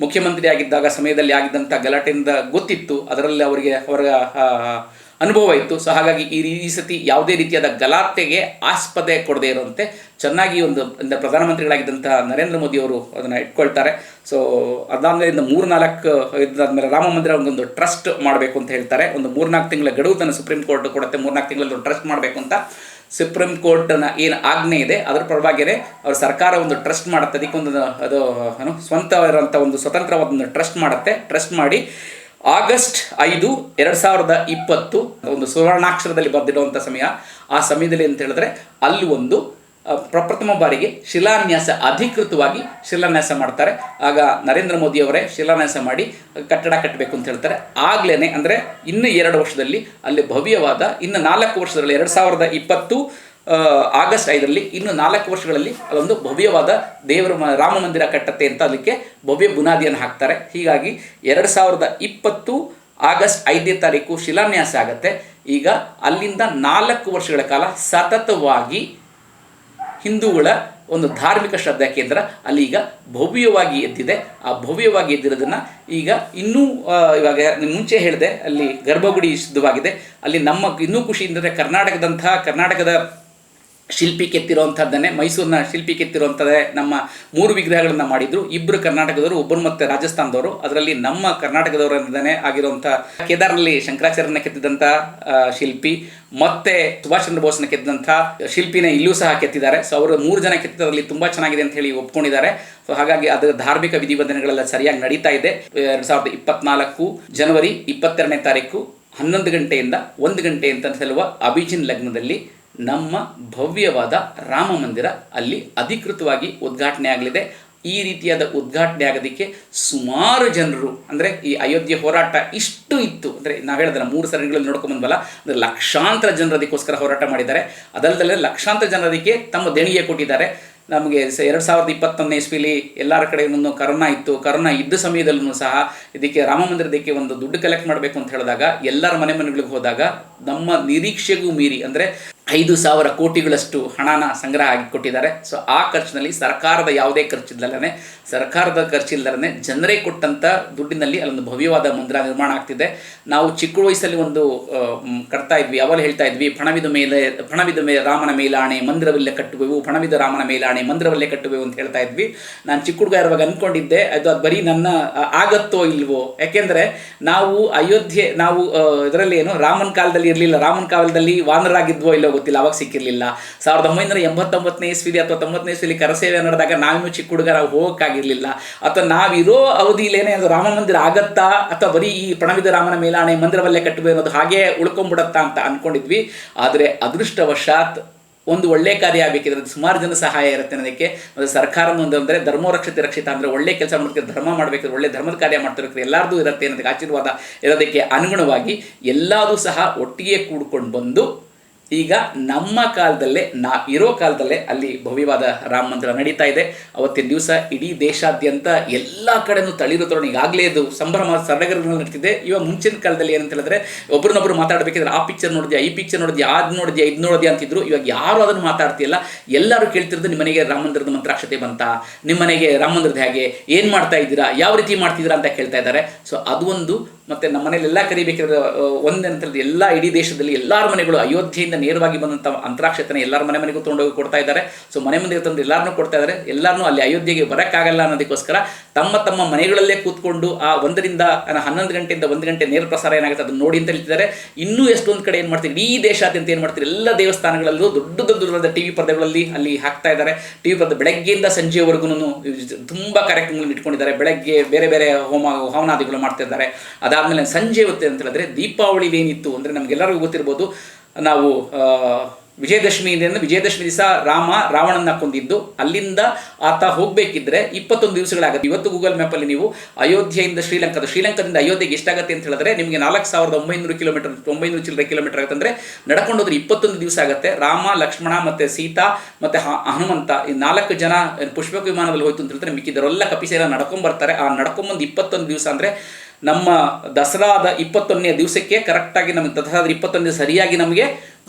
ಮುಖ್ಯಮಂತ್ರಿ ಆಗಿದ್ದಾಗ ಸಮಯದಲ್ಲಿ ಆಗಿದ್ದಂಥ ಗಲಾಟೆಯಿಂದ ಗೊತ್ತಿತ್ತು. ಅದರಲ್ಲಿ ಅವರಿಗೆ, ಅವರ ಅನುಭವ ಇತ್ತು. ಸೊ ಹಾಗಾಗಿ ಈ ರೀತಿ ಸತಿ ಯಾವುದೇ ರೀತಿಯಾದ ಗಲಾಟೆಗೆ ಆಸ್ಪದೆ ಕೊಡದೇ ಇರುವಂತೆ ಚೆನ್ನಾಗಿ ಒಂದು ಪ್ರಧಾನಮಂತ್ರಿಗಳಾಗಿದ್ದಂತಹ ನರೇಂದ್ರ ಮೋದಿ ಅವರು ಅದನ್ನು ಇಟ್ಕೊಳ್ತಾರೆ. ಸೊ ಅದಾದ್ಮೇಲೆ ಇನ್ನು ಮೂರು ನಾಲ್ಕು ಇದಾದ್ಮೇಲೆ ರಾಮ ಮಂದಿರ ಒಂದೊಂದು ಟ್ರಸ್ಟ್ ಮಾಡಬೇಕು ಅಂತ ಹೇಳ್ತಾರೆ. ಒಂದು ಮೂರ್ನಾಲ್ಕು ತಿಂಗಳ ಗಡುವು ತನ್ನ ಸುಪ್ರೀಂ ಕೋರ್ಟ್ ಕೊಡುತ್ತೆ. ಮೂರ್ನಾಲ್ಕು ತಿಂಗಳಲ್ಲಿ ಟ್ರಸ್ಟ್ ಮಾಡಬೇಕು ಅಂತ ಸುಪ್ರೀಂ ಕೋರ್ಟ್ನ ಏನು ಆಜ್ಞೆ ಇದೆ, ಅದರ ಪರವಾಗಿಯೇ ಅವ್ರ ಸರ್ಕಾರ ಒಂದು ಟ್ರಸ್ಟ್ ಮಾಡುತ್ತೆ. ಅದಕ್ಕೊಂದು ಅದು, ಏನು, ಸ್ವಂತ ಇರೋಂಥ ಒಂದು ಸ್ವತಂತ್ರವಾದ ಒಂದು ಟ್ರಸ್ಟ್ ಮಾಡುತ್ತೆ. ಟ್ರಸ್ಟ್ ಮಾಡಿ ಆಗಸ್ಟ್ ಐದು ಎರಡು ಸಾವಿರದ ಇಪ್ಪತ್ತು, ಒಂದು ಸುವರ್ಣಾಕ್ಷರದಲ್ಲಿ ಬರೆದಿಡುವಂಥ ಸಮಯ. ಆ ಸಮಯದಲ್ಲಿ ಅಂತ ಹೇಳಿದ್ರೆ ಅಲ್ಲಿ ಒಂದು ಪ್ರಪ್ರಥಮ ಬಾರಿಗೆ ಶಿಲಾನ್ಯಾಸ ಅಧಿಕೃತವಾಗಿ ಶಿಲಾನ್ಯಾಸ ಮಾಡ್ತಾರೆ. ಆಗ ನರೇಂದ್ರ ಮೋದಿ ಅವರೇ ಶಿಲಾನ್ಯಾಸ ಮಾಡಿ ಕಟ್ಟಡ ಕಟ್ಟಬೇಕು ಅಂತ ಹೇಳ್ತಾರೆ. ಆಗ್ಲೇ ಅಂದರೆ ಇನ್ನು ಎರಡು ವರ್ಷದಲ್ಲಿ ಅಲ್ಲಿ ಭವ್ಯವಾದ, ಇನ್ನು ನಾಲ್ಕು ವರ್ಷದಲ್ಲಿ ಎರಡು ಸಾವಿರದ ಇಪ್ಪತ್ತು ಆಗಸ್ಟ್ ಐದರಲ್ಲಿ, ಇನ್ನು ನಾಲ್ಕು ವರ್ಷಗಳಲ್ಲಿ ಅಲ್ಲೊಂದು ಭವ್ಯವಾದ ದೇವರ ರಾಮ ಮಂದಿರ ಕಟ್ಟತ್ತೆ ಅಂತ ಅದಕ್ಕೆ ಭವ್ಯ ಬುನಾದಿಯನ್ನು ಹಾಕ್ತಾರೆ. ಹೀಗಾಗಿ ಎರಡು ಸಾವಿರದ ಇಪ್ಪತ್ತು ಆಗಸ್ಟ್ ಐದನೇ ತಾರೀಕು ಶಿಲಾನ್ಯಾಸ ಆಗತ್ತೆ. ಈಗ ಅಲ್ಲಿಂದ ನಾಲ್ಕು ವರ್ಷಗಳ ಕಾಲ ಸತತವಾಗಿ ಹಿಂದೂಗಳ ಒಂದು ಧಾರ್ಮಿಕ ಶ್ರದ್ಧಾ ಕೇಂದ್ರ ಅಲ್ಲಿ ಈಗ ಭವ್ಯವಾಗಿ ಎದ್ದಿದೆ. ಆ ಭವ್ಯವಾಗಿ ಎದ್ದಿರೋದನ್ನು ಈಗ ಇನ್ನೂ ಇವಾಗ ಮುಂಚೆ ಹೇಳಿದೆ, ಅಲ್ಲಿ ಗರ್ಭಗುಡಿ ಸಿದ್ಧವಾಗಿದೆ ಅಲ್ಲಿ ನಮ್ಮ ಇನ್ನೂ ಖುಷಿಯಿಂದ ಕರ್ನಾಟಕದಂತಹ ಕರ್ನಾಟಕದ ಶಿಲ್ಪಿ ಕೆತ್ತಿರುವಂಥದ್ದನ್ನೇ ಮೈಸೂರಿನ ಶಿಲ್ಪಿ ಕೆತ್ತಿರುವಂಥದ್ದೇ ನಮ್ಮ ಮೂರು ವಿಗ್ರಹಗಳನ್ನು ಮಾಡಿದ್ರು. ಇಬ್ಬರು ಕರ್ನಾಟಕದವರು, ಒಬ್ಬರು ಮತ್ತೆ ರಾಜಸ್ಥಾನದವರು. ಅದರಲ್ಲಿ ನಮ್ಮ ಕರ್ನಾಟಕದವರಿಂದನೇ ಆಗಿರುವಂಥ ಕೇದಾರ್ನಲ್ಲಿ ಶಂಕರಾಚಾರ್ಯನ ಕೆತ್ತಿದಂಥ ಶಿಲ್ಪಿ, ಮತ್ತೆ ಸುಭಾಷ್ ಚಂದ್ರ ಬೋಸ್ನ ಕೆತ್ತಿದಂಥ ಶಿಲ್ಪಿನ ಇಲ್ಲೂ ಸಹ ಕೆತ್ತಿದ್ದಾರೆ. ಸೊ ಅವರು ಮೂರು ಜನ ಕೆತ್ತಿದ್ರಲ್ಲಿ ತುಂಬ ಚೆನ್ನಾಗಿದೆ ಅಂತ ಹೇಳಿ ಒಪ್ಕೊಂಡಿದ್ದಾರೆ. ಸೊ ಹಾಗಾಗಿ ಅದರ ಧಾರ್ಮಿಕ ವಿಧಿವಂದನೆಗಳೆಲ್ಲ ಸರಿಯಾಗಿ ನಡೀತಾ ಇದೆ. ಎರಡು ಸಾವಿರದ ಇಪ್ಪತ್ನಾಲ್ಕು ಜನವರಿ ಇಪ್ಪತ್ತೆರಡನೇ ತಾರೀಕು ಹನ್ನೊಂದು ಗಂಟೆಯಿಂದ ಒಂದು ಗಂಟೆ ಅಂತ ಹೇಳುವ ಅಭಿಜಿನ್ ಲಗ್ನದಲ್ಲಿ ನಮ್ಮ ಭವ್ಯವಾದ ರಾಮ ಮಂದಿರ ಅಲ್ಲಿ ಅಧಿಕೃತವಾಗಿ ಉದ್ಘಾಟನೆ ಆಗಲಿದೆ. ಈ ರೀತಿಯಾದ ಉದ್ಘಾಟನೆ ಆಗೋದಕ್ಕೆ ಸುಮಾರು ಜನರು, ಅಂದರೆ ಈ ಅಯೋಧ್ಯೆ ಹೋರಾಟ ಇಷ್ಟು ಇತ್ತು. ಅಂದರೆ ನಾವು ಹೇಳಿದ್ರೆ ಮೂರು ಸರಣಿಗಳಲ್ಲಿ ನೋಡ್ಕೊಂಡ್ ಬಂದ್ವಲ್ಲ, ಅಂದರೆ ಲಕ್ಷಾಂತರ ಜನರು ಅದಕ್ಕೋಸ್ಕರ ಹೋರಾಟ ಮಾಡಿದ್ದಾರೆ. ಅದಲ್ಲದೆ ಲಕ್ಷಾಂತರ ಜನರು ಅದಕ್ಕೆ ತಮ್ಮ ದೇಣಿಗೆ ಕೊಟ್ಟಿದ್ದಾರೆ. ನಮಗೆ ಎರಡು ಸಾವಿರದ ಇಪ್ಪತ್ತೊಂದನೇ ಇಸ್ವಿಲಿ ಎಲ್ಲರ ಕಡೆಯಿಂದ ಕರೋನಾ ಇತ್ತು. ಕರೋನಾ ಇದ್ದ ಸಮಯದಲ್ಲೂ ಸಹ ಇದಕ್ಕೆ ರಾಮ ಮಂದಿರದಕ್ಕೆ ಒಂದು ದುಡ್ಡು ಕಲೆಕ್ಟ್ ಮಾಡಬೇಕು ಅಂತ ಹೇಳಿದಾಗ, ಎಲ್ಲರ ಮನೆ ಮನೆಗಳಿಗೆ ಹೋದಾಗ, ನಮ್ಮ ನಿರೀಕ್ಷೆಗೂ ಮೀರಿ, ಅಂದರೆ ಐದು ಸಾವಿರ ಕೋಟಿಗಳಷ್ಟು ಹಣನ ಸಂಗ್ರಹ ಆಗಿ ಕೊಟ್ಟಿದ್ದಾರೆ ಸೊ ಆ ಖರ್ಚಿನಲ್ಲಿ ಸರ್ಕಾರದ ಯಾವುದೇ ಖರ್ಚಿಲ್ಲದೇ ಸರ್ಕಾರದ ಖರ್ಚಿಲ್ಲದೇ ಜನರೇ ಕೊಟ್ಟಂಥ ದುಡ್ಡಿನಲ್ಲಿ ಅಲ್ಲೊಂದು ಭವ್ಯವಾದ ಮಂದಿರ ನಿರ್ಮಾಣ ಆಗ್ತಿದೆ. ನಾವು ಚಿಕ್ಕ ವಯಸ್ಸಲ್ಲಿ ಒಂದು ಕಟ್ತಾ ಇದ್ವಿ ಅವಾಗ ಹೇಳ್ತಾ ಇದ್ವಿ, ಪಣವಿದ ಮೇಲೆ ಪಣವಿದ ಮೇಲೆ ರಾಮನ ಮೇಲಾಣೆ, ಮಂದಿರವಲ್ಲೇ ಕಟ್ಟುವೆವು, ಪಣವಿದ ರಾಮನ ಮೇಲಾಣೆ, ಮಂದಿರವಲ್ಲೇ ಕಟ್ಟುವೆವು ಅಂತ ಹೇಳ್ತಾ ಇದ್ವಿ. ನಾನು ಚಿಕ್ಕ ಹುಡುಗ ಇರುವಾಗ ಅಂದ್ಕೊಂಡಿದ್ದೆ ಅದು ಅದು ಬರೀ ನನ್ನ ಆಗತ್ತೋ ಇಲ್ವೋ? ಯಾಕೆಂದರೆ ನಾವು ಅಯೋಧ್ಯೆ, ನಾವು ಇದರಲ್ಲಿ ಏನು, ರಾಮನ ಕಾಲದಲ್ಲಿ ಇರಲಿಲ್ಲ, ರಾಮನ ಕಾಲದಲ್ಲಿ ವಾನರಾಗಿದ್ವೋ ಇಲ್ಲೋ ಗೊತ್ತಿಲ್ಲ, ಅವಾಗ ಸಿಕ್ಕಿರಲಿಲ್ಲ. ಸಾವಿರದ ಒಂಬೈನೂರ ಎಂಬತ್ತೊಂಬತ್ತನೇ ಇಸ್ವಿಲಿ ಅಥವಾ ತೊಂಬತ್ತನೇ ಇಸ್ವಿಲಿ ಕರಸೇವೆ ನಡೆದಾಗ ನಾವಿನ್ನೂ ಚಿಕ್ಕ ಹುಡುಗರ ಹೋಗೋಕ್ಕಾಗಿರಲಿಲ್ಲ. ಅಥವಾ ನಾವಿರೋ ಅವಧಿಲೇನೆ ಅದು ರಾಮ ಮಂದಿರ ಆಗತ್ತಾ? ಅಥವಾ ಬರೀ ಈ ಪ್ರಣವಿದ ರಾಮನ ಮೇಲಾಣೆ ಮಂದಿರವಲ್ಲೇ ಕಟ್ಟುವೆ ಅನ್ನೋದು ಹಾಗೆ ಉಳ್ಕೊಂಡ್ಬಿಡತ್ತಾ ಅಂತ ಅನ್ಕೊಂಡಿದ್ವಿ. ಆದರೆ ಅದೃಷ್ಟವಶಾತ್ ಒಂದು ಒಳ್ಳೆ ಕಾರ್ಯ ಆಗಬೇಕಿದ್ರೆ ಅದು ಸುಮಾರು ಜನ ಸಹಾಯ ಇರುತ್ತೆ ಅನ್ನೋದಕ್ಕೆ. ಒಂದು ಸರ್ಕಾರ ಒಂದು ಅಂದರೆ ಧರ್ಮ ರಕ್ಷತೆ ರಕ್ಷಿತ ಅಂದರೆ ಒಳ್ಳೆ ಕೆಲಸ ಮಾಡೋದಕ್ಕೆ ಧರ್ಮ ಮಾಡಬೇಕಿದ್ರೆ ಒಳ್ಳೆ ಧರ್ಮದ ಕಾರ್ಯ ಮಾಡ್ತಿರೋದಕ್ಕೆ ಎಲ್ಲರದೂ ಇರುತ್ತೆ ಅನ್ನೋದಕ್ಕೆ ಆಶೀರ್ವಾದ ಇರೋದಕ್ಕೆ ಅನುಗುಣವಾಗಿ ಎಲ್ಲರೂ ಸಹ ಒಟ್ಟಿಗೆ ಕೂಡ್ಕೊಂಡು ಬಂದು ಈಗ ನಮ್ಮ ಕಾಲದಲ್ಲೇ, ನಾ ಇರೋ ಕಾಲದಲ್ಲೇ ಅಲ್ಲಿ ಭವ್ಯವಾದ ರಾಮ ಮಂದಿರ ನಡೀತಾ ಇದೆ. ಅವತ್ತಿನ ದಿವಸ ಇಡೀ ದೇಶಾದ್ಯಂತ ಎಲ್ಲ ಕಡೆನೂ ತಳಿರು ತೋರಣ, ಈಗಾಗಲೇ ಇದು ಸಂಭ್ರಮ ಸಡಗರಗಳು ನಡೀತಿದೆ. ಇವಾಗ ಮುಂಚಿನ ಕಾಲದಲ್ಲಿ ಏನಂತ ಹೇಳಿದ್ರೆ, ಒಬ್ರನ್ನೊಬ್ರು ಮಾತಾಡಬೇಕಿದ್ರೆ, ಆ ಪಿಕ್ಚರ್ ನೋಡಿದ್ಯಾ, ಈ ಪಿಕ್ಚರ್ ನೋಡಿದ್ಯಾ, ಅದು ನೋಡಿದ್ಯಾ, ಇದು ನೋಡಿದ್ಯಾ ಅಂತಿದ್ರು. ಇವಾಗ ಯಾರು ಅದನ್ನು ಮಾತಾಡ್ತಿಲ್ಲ. ಎಲ್ಲರೂ ಕೇಳ್ತಿರೋದು ನಿಮ್ಮ ಮನೆಗೆ ರಾಮ ಮಂದಿರದ ಮಂತ್ರಾಕ್ಷತೆ ಬಂತ? ನಿಮ್ಮ ಮನೆಗೆ ರಾಮ ಮಂದಿರದ ಹೇಗೆ? ಏನು ಮಾಡ್ತಾ ಇದ್ದೀರಾ? ಯಾವ ರೀತಿ ಮಾಡ್ತಿದ್ದೀರಾ? ಅಂತ ಕೇಳ್ತಾ ಇದ್ದಾರೆ. ಸೊ ಅದು ಒಂದು ಮತ್ತು ನಮ್ಮ ಮನೇಲಿ ಎಲ್ಲ ಕರಿಬೇಕಾದ್ರೆ ಒಂದಂತ ಹೇಳಿದ್ರೆ ಎಲ್ಲ ಇಡೀ ದೇಶದಲ್ಲಿ ಎಲ್ಲರ ಮನೆಗಳು ಅಯೋಧ್ಯೆಯಿಂದ ನೇರವಾಗಿ ಬಂದಂಥ ಅಂತರಾಕ್ಷತನ ಎಲ್ಲರ ಮನೆ ಮನೆಗೂ ತೊಗೊಂಡೋಗಿ ಕೊಡ್ತಾ ಇದ್ದಾರೆ. ಸೊ ಮನೆ ಮುಂದೆ ತಂದು ಎಲ್ಲರನ್ನೂ ಕೊಡ್ತಾ ಇದ್ದಾರೆ. ಎಲ್ಲರನ್ನೂ ಅಲ್ಲಿ ಅಯೋಧ್ಯೆಗೆ ಬರೋಕ್ಕಾಗಲ್ಲ ಅನ್ನೋದಕ್ಕೋಸ್ಕರ ತಮ್ಮ ತಮ್ಮ ಮನೆಗಳಲ್ಲೇ ಕೂತ್ಕೊಂಡು ಆ ಒಂದರಿಂದ ಹನ್ನೊಂದು ಗಂಟೆಯಿಂದ ಒಂದು ಗಂಟೆ ನೇರ ಪ್ರಸಾರ ಏನಾಗುತ್ತೆ ಅದನ್ನು ನೋಡಿ ಅಂತ ಹೇಳ್ತಿದ್ದಾರೆ. ಇನ್ನೂ ಎಷ್ಟೊಂದು ಕಡೆ ಏನು ಮಾಡ್ತೀವಿ ಇಡೀ ದೇಶಾದ್ಯಂತ ಏನು ಮಾಡ್ತೀರಿ? ಎಲ್ಲ ದೇವಸ್ಥಾನಗಳಲ್ಲೂ ದೊಡ್ಡ ದೊಡ್ಡ ದೊಡ್ಡ ಟಿ ವಿ ಪರದೆಗಳಲ್ಲಿ ಅಲ್ಲಿ ಹಾಕ್ತಾ ಇದ್ದಾರೆ. ಟಿ ವಿ ಪರ್ದೆ ಬೆಳಗ್ಗೆಯಿಂದ ಸಂಜೆವರೆಗೂ ತುಂಬ ಕಾರ್ಯಕ್ರಮಗಳನ್ನು ಇಟ್ಕೊಂಡಿದ್ದಾರೆ. ಬೆಳಗ್ಗೆ ಬೇರೆ ಬೇರೆ ಹೋಮ, ಹವನಾದಿಗಳು ಮಾಡ್ತಿದ್ದಾರೆ. ಅದಾದಮೇಲೆ ಸಂಜೆ ಹೊತ್ತು ಅಂತ ಹೇಳಿದ್ರೆ ದೀಪಾವಳಿ ಏನಿತ್ತು ಅಂದರೆ ನಮಗೆಲ್ಲರಿಗೂ ಗೊತ್ತಿರ್ಬೋದು, ನಾವು ವಿಜಯದಶಮಿ ಅಂದ್ರೆ ವಿಜಯದಶಮಿ ದಿವಸ ರಾಮ ರಾವಣನ ಕೊಂದಿದ್ದು. ಅಲ್ಲಿಂದ ಆತ ಹೋಗಬೇಕಿದ್ರೆ ಇಪ್ಪತ್ತೊಂದು ದಿವಸಗಳಾಗುತ್ತೆ. ಇವತ್ತು ಗೂಗಲ್ ಮ್ಯಾಪಲ್ಲಿ ನೀವು ಅಯೋಧ್ಯೆಯಿಂದ ಶ್ರೀಲಂಕಾದ, ಶ್ರೀಲಂಕಾದಿಂದ ಅಯೋಧ್ಯೆಗೆ ಎಷ್ಟಾಗುತ್ತೆ ಅಂತ ಹೇಳಿದ್ರೆ ನಿಮಗೆ ನಾಲ್ಕು ಸಾವಿರದ ಒಂಬೈನೂರು ಕಿಲೋಮೀಟರ್, ಒಂಬೈನೂರು ಚಿಲ್ಲರೆ ಕಿಲೋಮೀಟರ್ ಆಗುತ್ತೆ ಅಂದರೆ ನಡ್ಕೊಂಡೋದ್ರೆ ಇಪ್ಪತ್ತೊಂದು ದಿವಸ ಆಗುತ್ತೆ. ರಾಮ, ಲಕ್ಷ್ಮಣ ಮತ್ತು ಸೀತಾ ಮತ್ತು ಹನುಮಂತ ಈ ನಾಲ್ಕು ಜನ ಪುಷ್ಪಕ ವಿಮಾನದಲ್ಲಿ ಹೋಯ್ತು ಅಂತ ಹೇಳಿದ್ರೆ ಮಿಕ್ಕಿದರೆಲ್ಲ ಕಪಿಸೇನ ನಡ್ಕೊಂಬರ್ತಾರೆ. ಆ ನಡ್ಕೊಂಬಂದು ಇಪ್ಪತ್ತೊಂದು ದಿವಸ ಅಂದರೆ ನಮ್ಮ ದಸರಾದ ಇಪ್ಪತ್ತೊಂದನೇ ದಿವಸಕ್ಕೆ ಕರೆಕ್ಟಾಗಿ ನಮಗೆ ದಸರಾದ ಇಪ್ಪತ್ತೊಂದನೇ ಸರಿಯಾಗಿ ನಮಗೆ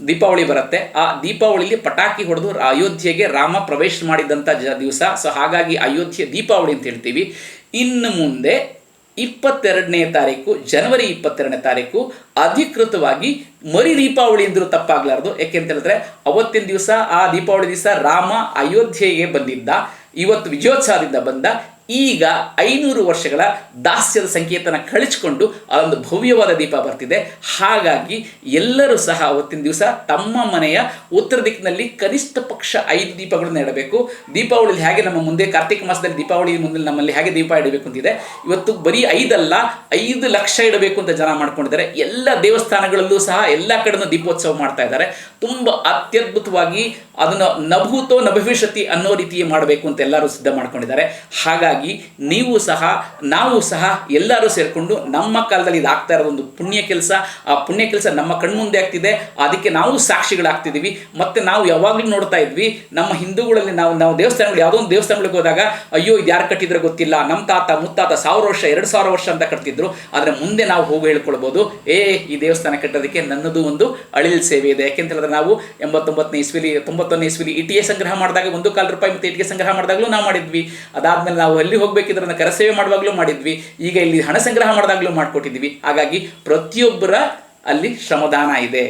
ದೀಪಾವಳಿ ಬರುತ್ತೆ. ಆ ದೀಪಾವಳಿಲಿ ಪಟಾಕಿ ಹೊಡೆದು ಅಯೋಧ್ಯೆಗೆ ರಾಮ ಪ್ರವೇಶ ಮಾಡಿದಂಥ ಜ ದಿವಸ. ಸೊ ಹಾಗಾಗಿ ಅಯೋಧ್ಯೆ ದೀಪಾವಳಿ ಅಂತ ಹೇಳ್ತೀವಿ. ಇನ್ನು ಮುಂದೆ ಇಪ್ಪತ್ತೆರಡನೇ ತಾರೀಕು, ಜನವರಿ ಇಪ್ಪತ್ತೆರಡನೇ ತಾರೀಕು ಅಧಿಕೃತವಾಗಿ ಮರಿ ದೀಪಾವಳಿ ಎಂದರೂ ತಪ್ಪಾಗಲಾರ್ದು. ಯಾಕೆ ಅಂತ ಹೇಳಿದ್ರೆ ಅವತ್ತಿನ ದಿವಸ, ಆ ದೀಪಾವಳಿ ದಿವಸ ರಾಮ ಅಯೋಧ್ಯೆಗೆ ಬಂದಿದ್ದ, ಇವತ್ತು ವಿಜಯೋತ್ಸವದಿಂದ ಬಂದ ಈಗ ಐನೂರು ವರ್ಷಗಳ ದಾಸ್ಯದ ಸಂಕೇತನ ಕಳಿಸ್ಕೊಂಡು ಆ ಒಂದು ಭವ್ಯವಾದ ದೀಪ ಬರ್ತಿದೆ. ಹಾಗಾಗಿ ಎಲ್ಲರೂ ಸಹ ಅವತ್ತಿನ ದಿವಸ ತಮ್ಮ ಮನೆಯ ಉತ್ತರ ದಿಕ್ಕಿನಲ್ಲಿ ಕನಿಷ್ಠ ಪಕ್ಷ ಐದು ದೀಪಗಳನ್ನು ಇಡಬೇಕು ದೀಪಾವಳಿಯಲ್ಲಿ ಹೇಗೆ ನಮ್ಮ ಮುಂದೆ, ಕಾರ್ತಿಕ ಮಾಸದಲ್ಲಿ ದೀಪಾವಳಿ ಮುಂದೆ ನಮ್ಮಲ್ಲಿ ಹೇಗೆ ದೀಪ ಇಡಬೇಕು ಅಂತಿದೆ. ಇವತ್ತು ಬರೀ ಐದಲ್ಲ, ಐದು ಲಕ್ಷ ಇಡಬೇಕು ಅಂತ ಜನ ಮಾಡ್ಕೊಂಡಿದ್ದಾರೆ. ಎಲ್ಲ ದೇವಸ್ಥಾನಗಳಲ್ಲೂ ಸಹ ಎಲ್ಲ ಕಡೆನೂ ದೀಪೋತ್ಸವ ಮಾಡ್ತಾ ಇದ್ದಾರೆ. ತುಂಬ ಅತ್ಯದ್ಭುತವಾಗಿ ಅದನ್ನು ನಭೂತೋ ನಭವಿಷ್ಯತಿ ಅನ್ನೋ ರೀತಿಯೇ ಮಾಡಬೇಕು ಅಂತ ಎಲ್ಲರೂ ಸಿದ್ಧ ಮಾಡ್ಕೊಂಡಿದ್ದಾರೆ. ಹಾಗಾಗಿ ನೀವು ಸಹ, ನಾವು ಸಹ ಎಲ್ಲರೂ ಸೇರಿಕೊಂಡು ನಮ್ಮ ಕಾಲದಲ್ಲಿ ಇದಾಗ್ತಾ ಇರೋದೊಂದು ಪುಣ್ಯ ಕೆಲಸ. ಆ ಪುಣ್ಯ ಕೆಲಸ ನಮ್ಮ ಕಣ್ಮುಂದೆ ಆಗ್ತಿದೆ. ಅದಕ್ಕೆ ನಾವು ಸಾಕ್ಷಿಗಳಾಗ್ತಿದ್ದೀವಿ ಮತ್ತು ನಾವು ಯಾವಾಗಲೂ ನೋಡ್ತಾ ಇದ್ವಿ, ನಮ್ಮ ಹಿಂದೂಗಳಲ್ಲಿ ನಾವು ನಾವು ದೇವಸ್ಥಾನಗಳು, ಯಾವುದೋ ಒಂದು ದೇವಸ್ಥಾನಗಳಿಗೆ ಹೋದಾಗ, ಅಯ್ಯೋ, ಇದು ಯಾರು ಕಟ್ಟಿದ್ರೆ ಗೊತ್ತಿಲ್ಲ. ನಮ್ಮ ತಾತ, ಮುತ್ತಾತ ಸಾವಿರ ವರ್ಷ, ಎರಡು ಸಾವಿರ ವರ್ಷ ಅಂತ ಕಟ್ತಿದ್ರು. ಆದರೆ ಮುಂದೆ ನಾವು ಹೋಗಿ ಹೇಳ್ಕೊಳ್ಬೋದು, ಏ, ಈ ದೇವಸ್ಥಾನ ಕಟ್ಟೋದಕ್ಕೆ ನನ್ನದು ಒಂದು ಅಳಿಲ್ ಸೇವೆ ಇದೆ. ಯಾಕೆಂತ ಹೇಳಿದ್ರೆ ನಾವು ಎಂಬತ್ತೊಂಬತ್ತನೇ ಇಸ್ವಿಲಿ ತೊಂಬತ್ತೊಂದನೇ ಇಸ್ವಿಲಿ ಇಟಿಗೆ ಸಂಗ್ರಹ ಮಾಡಿದಾಗ ಒಂದು ಕಾಲು ರೂಪಾಯಿ ಮತ್ತು ಇಟಿಗೆ ಸಂಗ್ರಹ ಮಾಡಿದಾಗಲೂ ನಾವು ಮಾಡಿದ್ವಿ. ಅದಾದ್ಮೇಲೆ ನಾವು ಎಲ್ಲಿ ಹೋಗಬೇಕಿದ್ರೆ ಅದನ್ನು ಕರಸೇವೆ ಮಾಡುವಾಗಲೂ ಮಾಡಿದ್ವಿ. ಈಗ ಇಲ್ಲಿ ಹಣ ಸಂಗ್ರಹ ಮಾಡಿದಾಗಲೂ ಮಾಡಿಕೊಟ್ಟಿದ್ವಿ ಹಾಗಾಗಿ ಪ್ರತಿಯೊಬ್ಬರ ಅಲ್ಲಿ ಶ್ರಮದಾನ ಇದೆ.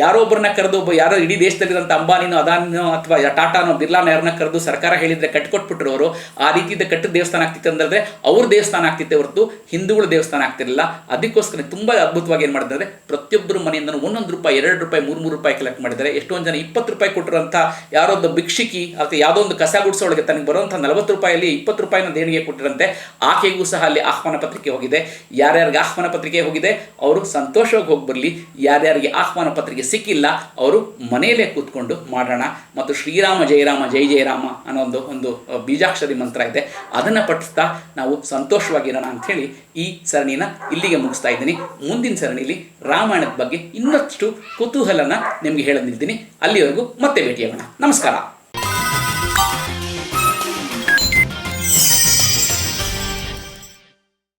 ಯಾರೋ ಒಬ್ಬರನ್ನ ಕರೆದು ಒಬ್ಬ ಯಾರೋ ಇಡೀ ದೇಶದಲ್ಲಿರೋಂಥ ಅಂಬಾನಿನೋ, ಅದಾನಿನೋ ಅಥವಾ ಟಾಟಾನೋ, ಬಿರ್ಲಾನ ಯಾರನ್ನ ಕರೆದು ಸರ್ಕಾರ ಹೇಳಿದ್ರೆ ಕಟ್ಕೊಟ್ಬಿಟ್ರು ಅವರು ಆ ರೀತಿಯಿಂದ ಕಟ್ಟು ದೇವಸ್ಥಾನ ಆಗ್ತಿತ್ತು ಅಂದರೆ ಅವ್ರ ದೇವಸ್ಥಾನ ಆಗ್ತಿತ್ತೆ ಹೊರತು ಹಿಂದೂಗಳ ದೇವಸ್ಥಾನ ಆಗ್ತಿರಲಿಲ್ಲ. ಅದಕ್ಕೋಸ್ಕರ ತುಂಬ ಅದ್ಭುತವಾಗಿ ಏನು ಮಾಡಿದ್ದಾರೆ ಪ್ರತಿಯೊಬ್ಬರು ಮನೆಯಿಂದ ಒಂದೊಂದು ರೂಪಾಯಿ, ಎರಡು ರೂಪಾಯಿ, ಮೂರು ಮೂರು ರೂಪಾಯಿ ಕಲೆಕ್ಟ್ ಮಾಡಿದರೆ ಎಷ್ಟೊಂದು ಜನ ಇಪ್ಪತ್ತು ರೂಪಾಯಿ ಕೊಟ್ಟಿರೋಂಥ ಯಾರೋ ಒಂದು ಭಿಕ್ಷಿಕಿ ಅಥವಾ ಯಾವುದೋ ಒಂದು ಕಸ ಗುಡಿಸೋಳಿಗೆ ತನಗೆ ಬರುವಂಥ ನಲವತ್ತು ರೂಪಾಯಲ್ಲಿ ಇಪ್ಪತ್ತು ರೂಪಾಯಿನ ದೇಣಿಗೆ ಕೊಟ್ಟಿರಂತೆ, ಆಕೆಗೂ ಸಹ ಅಲ್ಲಿ ಆಹ್ವಾನ ಪತ್ರಿಕೆ ಹೋಗಿದೆ. ಯಾರ್ಯಾರಿಗೆ ಆಹ್ವಾನ ಪತ್ರಿಕೆ ಹೋಗಿದೆ, ಅವರು ಸಂತೋಷವಾಗಿ ಹೋಗಿ ಬರಲಿ ಯಾರ್ಯಾರಿಗೆ ಆಹ್ವಾನ ಪತ್ರಿಕೆ ಸಿಕ್ಕಿಲ್ಲ, ಅವರು ಮನೆಯಲ್ಲೇ ಕೂತ್ಕೊಂಡು ಮಾಡೋಣ ಮತ್ತು ಶ್ರೀರಾಮ ಜಯರಾಮ ಜೈ ಜಯರಾಮ ಅನ್ನೋ ಒಂದು ಒಂದು ಬೀಜಾಕ್ಷರಿ ಮಂತ್ರ ಇದೆ. ಅದನ್ನು ಪಠಿಸ್ತಾ ನಾವು ಸಂತೋಷವಾಗಿರೋಣ ಅಂಥೇಳಿ ಈ ಸರಣಿನ ಇಲ್ಲಿಗೆ ಮುಗಿಸ್ತಾ ಇದ್ದೀನಿ. ಮುಂದಿನ ಸರಣಿಲಿ ರಾಮಾಯಣದ ಬಗ್ಗೆ ಇನ್ನಷ್ಟು ಕುತೂಹಲನ ನಿಮಗೆ ಹೇಳದಿದ್ದೀನಿ. ಅಲ್ಲಿವರೆಗೂ ಮತ್ತೆ ಭೇಟಿಯಾಗೋಣ. ನಮಸ್ಕಾರ.